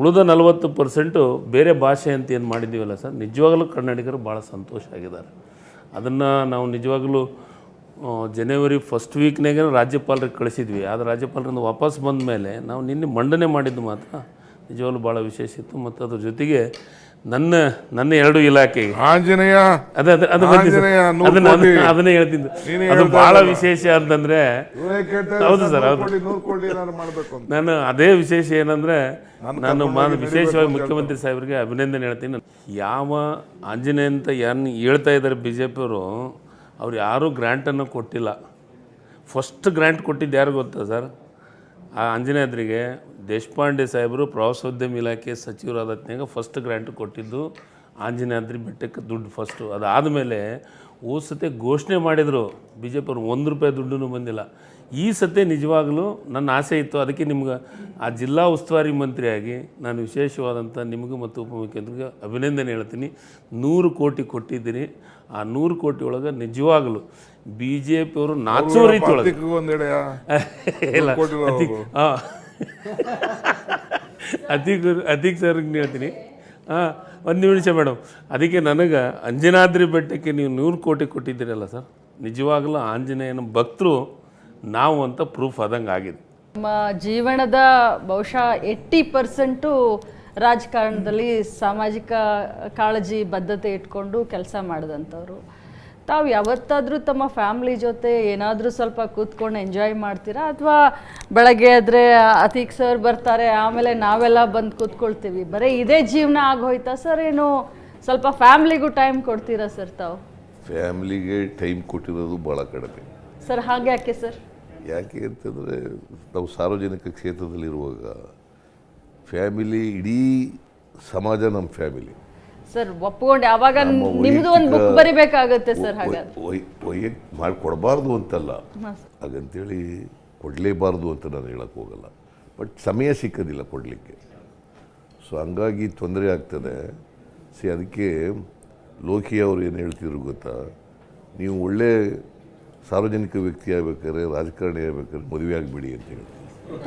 ಉಳಿದ ನಲವತ್ತು ಪರ್ಸೆಂಟು ಬೇರೆ ಭಾಷೆ ಅಂತ ಏನು ಮಾಡಿದ್ದೀವಲ್ಲ ಸರ್? ನಿಜವಾಗಲೂ ಕನ್ನಡಿಗರು ಭಾಳ ಸಂತೋಷ ಆಗಿದ್ದಾರೆ. ಅದನ್ನು ನಾವು ನಿಜವಾಗಲೂ ಜನವರಿ ಫಸ್ಟ್ ವೀಕ್ನಾಗೆ ರಾಜ್ಯಪಾಲರಿಗೆ ಕಳಿಸಿದ್ವಿ. ಆದರೆ ರಾಜ್ಯಪಾಲರಿಂದ ವಾಪಸ್ ಬಂದ ಮೇಲೆ ನಾವು ನಿನ್ನೆ ಮಂಡನೆ ಮಾಡಿದ್ದು ಮಾತ್ರ ನಿಜವಾಗ್ಲೂ ಭಾಳ ವಿಶೇಷ ಇತ್ತು. ಮತ್ತು ಅದ್ರ ಜೊತೆಗೆ ನನ್ನ ನನ್ನ ಎರಡು ಇಲಾಖೆಗೆ. ಆಂಜನೇಯ ಅದೇ ಅದೇ ಅದನ್ನ ಹೇಳ್ತಿದ್ದು. ಅದು ಬಹಳ ಭಾಳ ವಿಶೇಷ ಅಂತಂದ್ರೆ ಹೌದು ಸರ್, ಹೌದು. ನಾನು ಅದೇ ವಿಶೇಷ ಏನಂದ್ರೆ ನಾನು ವಿಶೇಷವಾಗಿ ಮುಖ್ಯಮಂತ್ರಿ ಸಾಹೇಬರಿಗೆ ಅಭಿನಂದನೆ ಹೇಳ್ತೀನಿ. ಯಾವ ಆಂಜನೇಯ ಅಂತ ಏನು ಹೇಳ್ತಾ ಇದ್ದಾರೆ ಬಿ ಜೆ ಪಿಯವರು ಅವ್ರು ಯಾರೂ ಗ್ರ್ಯಾಂಟನ್ನು ಕೊಟ್ಟಿಲ್ಲ. ಫಸ್ಟ್ ಗ್ರ್ಯಾಂಟ್ ಕೊಟ್ಟಿದ್ದು ಯಾರು ಗೊತ್ತಾ ಸರ್? ಆ ಆಂಜನೇಯದ್ರಿಗೆ ದೇಶಪಾಂಡೆ ಸಾಹೇಬರು ಪ್ರವಾಸೋದ್ಯಮ ಇಲಾಖೆ ಸಚಿವರಾದ ಸಚಿವರಾದತ್ನಾಗ ಫಸ್ಟ್ ಗ್ರ್ಯಾಂಟ್ ಕೊಟ್ಟಿದ್ದು ಆಂಜನೇಯಾದ್ರಿ ಬೆಟ್ಟಕ್ಕೆ ದುಡ್ಡು ಫಸ್ಟು. ಅದಾದಮೇಲೆ ಓ ಸತಿ ಘೋಷಣೆ ಮಾಡಿದರು ಬಿ ಜೆ ಪಿಯವ್ರು ಒಂದು ರೂಪಾಯಿ ದುಡ್ಡು ಬಂದಿಲ್ಲ. ಈ ಸತಿ ನಿಜವಾಗಲೂ ನನ್ನ ಆಸೆ ಇತ್ತು. ಅದಕ್ಕೆ ನಿಮ್ಗೆ ಆ ಜಿಲ್ಲಾ ಉಸ್ತುವಾರಿ ಮಂತ್ರಿಯಾಗಿ ನಾನು ವಿಶೇಷವಾದಂಥ ನಿಮಗೂ ಮತ್ತು ಉಪಮುಖ್ಯಮಂತ್ರಿಗೆ ಅಭಿನಂದನೆ ಹೇಳ್ತೀನಿ. ನೂರು ಕೋಟಿ ಕೊಟ್ಟಿದ್ದೀನಿ. ಆ ನೂರು ಕೋಟಿ ಒಳಗೆ ನಿಜವಾಗಲೂ ಬಿ ಜೆ ಪಿಯವರು ನಾಚೋ ರೀತಿ ಒಳಗೆ. ಅಧಿಕ [LAUGHS] ಇಲ್ಲ. ಹಾಂ. ಅತಿಕ್ ಅತಿಕ್ ಸರ್ಗೆ ಹೇಳ್ತೀನಿ. ಹಾಂ ಒಂದು ನಿಮಿಷ ಮೇಡಮ್. ಅದಕ್ಕೆ ನನಗೆ ಅಂಜನಾದ್ರಿ ಬೆಟ್ಟಕ್ಕೆ ನೀವು ನೂರು ಕೋಟಿ ಕೊಟ್ಟಿದ್ದೀರಲ್ಲ ಸರ್. ನಿಜವಾಗಲೂ ಆಂಜನೇಯನ ಭಕ್ತರು ನಾವು ಅಂತ ಪ್ರೂಫ್ ಆದಂಗೆ ಆಗಿದೆ. ನಮ್ಮ ಜೀವನದ ಬಹುಶಃ ಏಯ್ಟಿ ಪರ್ಸೆಂಟು ರಾಜಕಾರಣದಲ್ಲಿ ಸಾಮಾಜಿಕ ಕಾಳಜಿ ಬದ್ಧತೆ ಇಟ್ಕೊಂಡು ಕೆಲಸ ಮಾಡಿದಂಥವ್ರು. ತಾವು ಯಾವತ್ತಾದರೂ ತಮ್ಮ ಫ್ಯಾಮ್ಲಿ ಜೊತೆ ಏನಾದರೂ ಸ್ವಲ್ಪ ಕೂತ್ಕೊಂಡು ಎಂಜಾಯ್ ಮಾಡ್ತೀರಾ? ಅಥವಾ ಬೆಳಗ್ಗೆ ಆದರೆ ಅತೀಕ್ ಸರ್ ಬರ್ತಾರೆ ಆಮೇಲೆ ನಾವೆಲ್ಲ ಬಂದು ಕೂತ್ಕೊಳ್ತೀವಿ. ಬರೀ ಇದೇ ಜೀವನ ಆಗೋಯ್ತಾ ಸರ್? ಏನು ಸ್ವಲ್ಪ ಫ್ಯಾಮ್ಲಿಗೂ ಟೈಮ್ ಕೊಡ್ತೀರಾ ಸರ್ ತಾವು? ಫ್ಯಾಮ್ಲಿಗೆ ಟೈಮ್ ಕೊಟ್ಟಿರೋದು ಭಾಳ ಕಡಿಮೆ. ಸರ್ ಹಾಗೆ ಯಾಕೆ ಸರ್? ಯಾಕೆ ಅಂತಂದರೆ ನಾವು ಸಾರ್ವಜನಿಕ ಕ್ಷೇತ್ರದಲ್ಲಿರುವಾಗ ಫ್ಯಾಮಿಲಿ ಇಡೀ ಸಮಾಜ ನಮ್ಮ ಫ್ಯಾಮಿಲಿ. ಸರ್ ಒಪ್ಕೊಂಡು. ಯಾವಾಗ ನಿಮ್ದು ಒಂದು ಬುಕ್ ಬರಿಬೇಕಾಗುತ್ತೆ ಸರ್ ಹಾಗಾದ್ರೆ. ವೈಯಕ್ ಮಾಡಿಕೊಡಬಾರ್ದು ಅಂತಲ್ಲ. ಹಾಂ ಸರ್. ಹಾಗಂತೇಳಿ ಕೊಡಲೇಬಾರ್ದು ಅಂತ ನಾನು ಹೇಳಕ್ಕೆ ಹೋಗಲ್ಲ. ಬಟ್ ಸಮಯ ಸಿಕ್ಕೋದಿಲ್ಲ ಕೊಡಲಿಕ್ಕೆ. ಸೊ ಹಂಗಾಗಿ ತೊಂದರೆ ಆಗ್ತದೆ. ಸಿ ಅದಕ್ಕೆ ಲೋಕಿ ಅವರು ಏನು ಹೇಳ್ತಿದ್ರು ಗೊತ್ತಾ? ನೀವು ಒಳ್ಳೆ ಸಾರ್ವಜನಿಕ ವ್ಯಕ್ತಿ ಆಗ್ಬೇಕಾದ್ರೆ ರಾಜಕಾರಣಿ ಆಗ್ಬೇಕಾದ್ರೆ ಮದುವೆ ಆಗಬೇಡಿ ಅಂತ ಹೇಳ್ತಾರೆ [LAUGHS]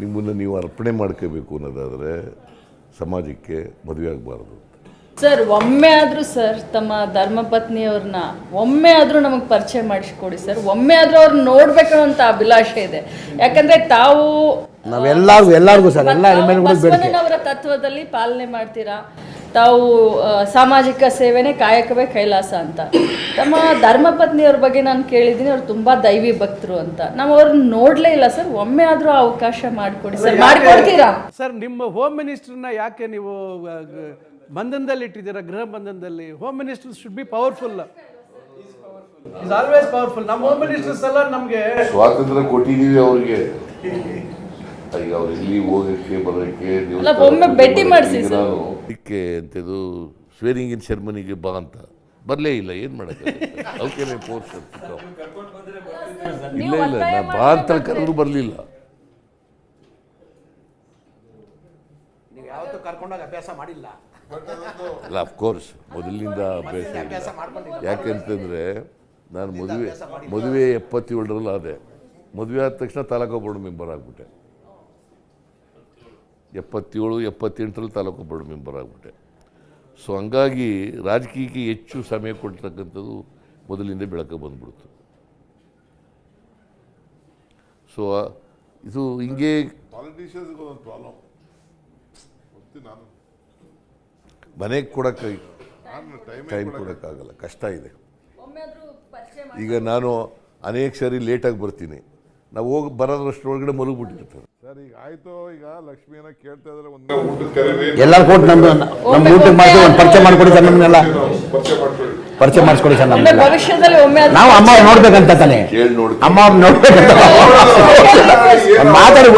ನಿಮ್ಮನ್ನು ನೀವು ಅರ್ಪಣೆ ಮಾಡ್ಕೋಬೇಕು ಅನ್ನೋದಾದರೆ ಸಮಾಜಕ್ಕೆ ಮದುವೆ ಆಗಬಾರ್ದು ಸರ್ ಒಮ್ಮೆ ಆದರೂ ಸರ್ ತಮ್ಮ ಧರ್ಮಪತ್ನಿಯವ್ರನ್ನ ಒಮ್ಮೆ ಆದರೂ ನಮಗೆ ಪರಿಚಯ ಮಾಡಿಸ್ಕೊಡಿ ಸರ್. ಒಮ್ಮೆ ಆದರೂ ಅವ್ರನ್ನ ನೋಡಬೇಕು ಅಂತ ಅಭಿಲಾಷೆ ಇದೆ. ಯಾಕಂದರೆ ತಾವು ನಾವೆಲ್ಲರಿಗೂ ಎಲ್ಲರಿಗೂ ಸರ್ ಎಲ್ಲ ಅವರ ಬೇಡಿಕೆ ಬಸವಣ್ಣನವರ ತತ್ವದಲ್ಲಿ ಪಾಲನೆ ಮಾಡ್ತೀರಾ? ತಾವು ಸಾಮಾಜಿಕ ಸೇವೆನೇ ಕಾಯಕವೇ ಕೈಲಾಸ ಅಂತ. ತಮ್ಮ ಧರ್ಮಪತ್ನಿಯವ್ರ ಬಗ್ಗೆ ನಾನು ಕೇಳಿದ್ದೀನಿ ಅವ್ರು ತುಂಬ ದೈವಿ ಭಕ್ತರು ಅಂತ. ನಾವು ಅವ್ರನ್ನ ನೋಡ್ಲೇ ಇಲ್ಲ ಸರ್ ಒಮ್ಮೆ ಆದರೂ ಅವಕಾಶ ಮಾಡಿಕೊಡಿ ಸರ್. ಮಾಡಿಕೊಡ್ತೀರಾ? ಸರ್ ನಿಮ್ಮ ಹೋಮ್ ಮಿನಿಸ್ಟರ್ನ ಯಾಕೆ ನೀವು ಬಂಧನದಲ್ಲಿ ಇಟ್ಟಿದ್ದೀರಾ ಗೃಹ ಬಂಧನದಲ್ಲಿ? Home minister should be powerful is always powerful ನಮ್ಮ ಹೋಮ್ ಮಿನಿಸ್ಟರ್ಸ್ ಎಲ್ಲ ನಮಗೆ ಸ್ವಾತಂತ್ರ್ಯ ಕೊಟ್ಟಿದ್ದೀವಿ ಅವ್ರಿಗೆ. ಈಗ ಅವ್ರು ಇಲ್ಲಿ ಹೋಗಕ್ಕೆ ಬರೋಕ್ಕೆ ಒಮ್ಮೆ ಭೇಟಿ ಮಾಡಿಸಿ ಸರ್. ನಾನು ಇದಕ್ಕೆ ಅಂತದು ಸ್ವೇರಿಂಗ್ ಇನ್ ಸೆರ್ಮನಿಗೆ ಬಾ ಅಂತ. ಬರಲೇ ಇಲ್ಲ ಏನು ಮಾಡೋಕ್ಕೆ? ಅವಕ್ಕೆ ಫೋರ್ಸ್ ಇಲ್ಲ ಇಲ್ಲ ನಾ ಬಾ ಅಂತ ಕರೆದ್ರು ಬರಲಿಲ್ಲ. ಅಭ್ಯಾಸ ಮಾಡಿಲ್ಲ. ಅಲ್ಲ ಅಫ್ಕೋರ್ಸ್ ಮೊದಲಿನಿಂದ ಅಭ್ಯಾಸ ಇಲ್ಲ. ಯಾಕೆಂತಂದರೆ ನಾನು ಮದುವೆ ಮದುವೆ ಎಪ್ಪತ್ತೇಳರಲ್ಲಿ ಆದೆ. ಮದುವೆ ಆದ ತಕ್ಷಣ ತಾಲೂಕು ಬೋರ್ಡ್ ಮೆಂಬರ್ ಆಗಿಬಿಟ್ಟೆ. ಎಪ್ಪತ್ತೇಳು ಎಪ್ಪತ್ತೆಂಟರಲ್ಲಿ ತಾಲೂಕು ಬೋರ್ಡ್ ಮೆಂಬರ್ ಆಗಿಬಿಟ್ಟೆ. ಸೊ ಹಂಗಾಗಿ ರಾಜಕೀಯಕ್ಕೆ ಹೆಚ್ಚು ಸಮಯ ಕೊಡ್ತಕ್ಕಂಥದ್ದು ಮೊದಲಿಂದ ಬೆಳಕು ಬಂದ್ಬಿಡ್ತು. ಸೊ ಇದು ಹಿಂಗೆ ಮನೆಗೆ ಕೊಡೋಕ್ಕೆ ನಾನು ಟೈಮ್ ಟೈಮ್ ಕೊಡೋಕ್ಕಾಗಲ್ಲ ಕಷ್ಟ ಇದೆ. ಈಗ ನಾನು ಅನೇಕ ಸರಿ ಲೇಟಾಗಿ ಬರ್ತೀನಿ. ನಾವು ಹೋಗಿ ಬರೋದ್ರಷ್ಟರೊಳಗಡೆ ಮಲಗಿಬಿಟ್ಟಿರ್ತಾರೆ. ಸರ್ ಈಗ ಆಯ್ತು ಈಗ ಲಕ್ಷ್ಮಿಯನ್ನ ಕೇಳ್ತಾ ಇದ್ರೆ ಒಂದು ಎಲ್ಲಾರು ಕರೀರಿ ಎಲ್ಲರೂ ಕೊಟ್ಟು ನಮ್ದು ನಮ್ಮ ಊಟಕ್ಕೆ ಮಾಡಿ ಒಂದು ಪರಿಚಯ ಮಾಡ್ಕೊಡಿ ಸರ್ ನಮ್ಮನ್ನೆಲ್ಲ ಪರಿಚಯ ಮಾಡಿಸ್ಕೊಡಿ ಸರ್ ನಮ್ಮ ಭವಿಷ್ಯದಲ್ಲಿ ಒಮ್ಮೆ ನಾವು ಅಮ್ಮ ಅವ್ರು ನೋಡ್ಬೇಕಂತ ತಾನೆ. ಕೇಳಿ ಅಮ್ಮ ಅವ್ರು ನೋಡ್ಬೇಕಂತ ಒಂದ್ ಮಾತಾಡಿ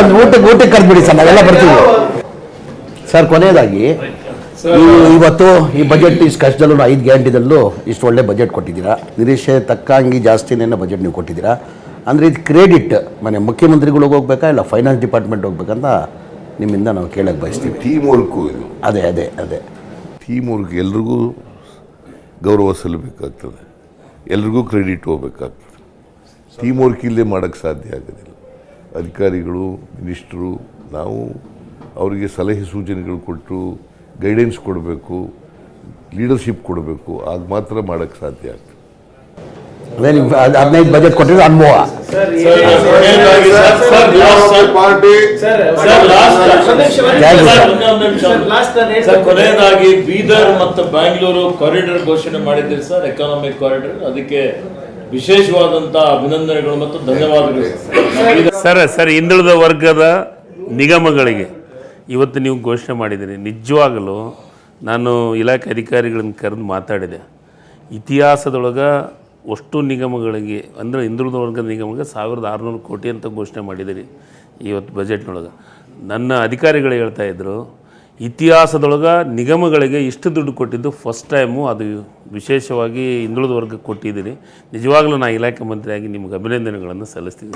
ಒಂದು ಊಟಕ್ಕೆ ಊಟಕ್ಕೆ ಕರೆದ್ಬಿಡಿ ಸರ್ ನಾವೆಲ್ಲ ಬರ್ತೀವಿ. ಸರ್ ಕೊನೆಯದಾಗಿ ಈ ಇವತ್ತು ಈ ಬಜೆಟ್ ಇಷ್ಟು ಕಷ್ಟದಲ್ಲೂ ಐದು ಗ್ಯಾರಂಟಿದಲ್ಲೂ ಇಷ್ಟು ಒಳ್ಳೆ ಬಜೆಟ್ ಕೊಟ್ಟಿದ್ದೀರಾ. ನಿರೀಕ್ಷೆ ತಕ್ಕಂಗೆ ಜಾಸ್ತಿನೇ ಬಜೆಟ್ ನೀವು ಕೊಟ್ಟಿದ್ದೀರಾ. ಅಂದರೆ ಇದು ಕ್ರೆಡಿಟ್. ಮನೆ ಮುಖ್ಯಮಂತ್ರಿಗಳಿಗೆ ಹೋಗ್ಬೇಕಾ ಇಲ್ಲ ಫೈನಾನ್ಸ್ ಡಿಪಾರ್ಟ್ಮೆಂಟ್ ಹೋಗ್ಬೇಕಂತ ನಿಮ್ಮಿಂದ ನಾವು ಕೇಳಕ್ಕೆ ಬಯಸ್ತೀವಿ. ಟೀಮ್ ವರ್ಕು ಇದು. ಅದೇ ಅದೇ ಅದೇ. ಟೀಮ್ ವರ್ಕ್ ಎಲ್ರಿಗೂ ಗೌರವ ಸಲ್ಲಬೇಕಾಗ್ತದೆ. ಎಲ್ರಿಗೂ ಕ್ರೆಡಿಟ್ ಹೋಗ್ಬೇಕಾಗ್ತದೆ. ಟೀಮ್ ವರ್ಕ್ ಇಲ್ಲದೆ ಮಾಡೋಕ್ಕೆ ಸಾಧ್ಯ ಆಗೋದಿಲ್ಲ. ಅಧಿಕಾರಿಗಳು ಮಿನಿಸ್ಟ್ರು ನಾವು ಅವರಿಗೆ ಸಲಹೆ ಸೂಚನೆಗಳು ಕೊಟ್ಟು ಗೈಡೆನ್ಸ್ ಕೊಡಬೇಕು ಲೀಡರ್ಶಿಪ್ ಕೊಡಬೇಕು ಆಗ ಮಾತ್ರ ಮಾಡೋಕ್ಕೆ ಸಾಧ್ಯ ಆಗ್ತದೆ. ನೀವು ಹದಿನೈದು ಬಜೆಟ್ ಕೊಟ್ಟಿದ್ರು ಅನುಭವ ಕೊನೆಯದಾಗಿ ಬೀದರ್ ಮತ್ತು ಬ್ಯಾಂಗ್ಳೂರು ಕಾರಿಡಾರ್ ಘೋಷಣೆ ಮಾಡಿದ್ದೀರಿ ಸರ್ ಎಕಾನಮಿಕ್ ಕಾರಿಡಾರ್ ಅದಕ್ಕೆ ವಿಶೇಷವಾದಂತ ಅಭಿನಂದನೆಗಳು ಮತ್ತು ಧನ್ಯವಾದಗಳು ಸರ್. ಸರ್ ಸರ್ ಹಿಂದುಳಿದ ವರ್ಗದ ನಿಗಮಗಳಿಗೆ ಇವತ್ತು ನೀವು ಘೋಷಣೆ ಮಾಡಿದ್ದೀರಿ. ನಿಜವಾಗಲೂ ನಾನು ಇಲಾಖೆ ಅಧಿಕಾರಿಗಳನ್ನು ಕರೆದು ಮಾತಾಡಿದೆ. ಇತಿಹಾಸದೊಳಗೆ ಅಷ್ಟು ನಿಗಮಗಳಿಗೆ, ಅಂದರೆ ಹಿಂದುಳಿದ ವರ್ಗದ ನಿಗಮಕ್ಕೆ ಸಾವಿರದ ಆರುನೂರು ಕೋಟಿ ಅಂತ ಘೋಷಣೆ ಮಾಡಿದ್ದೀರಿ ಇವತ್ತು ಬಜೆಟ್ನೊಳಗೆ. ನನ್ನ ಅಧಿಕಾರಿಗಳು ಹೇಳ್ತಾ ಇದ್ದರು ಇತಿಹಾಸದೊಳಗೆ ನಿಗಮಗಳಿಗೆ ಇಷ್ಟು ದುಡ್ಡು ಕೊಟ್ಟಿದ್ದು ಫಸ್ಟ್ ಟೈಮು ಅದು ವಿಶೇಷವಾಗಿ ಹಿಂದುಳಿದ ವರ್ಗಕ್ಕೆ ಕೊಟ್ಟಿದ್ದೀರಿ ನಿಜವಾಗ್ಲೂ ನಾನು ಇಲಾಖೆ ಮಂತ್ರಿಯಾಗಿ ನಿಮ್ಗೆ ಅಭಿನಂದನೆಗಳನ್ನು ಸಲ್ಲಿಸ್ತೀನಿ.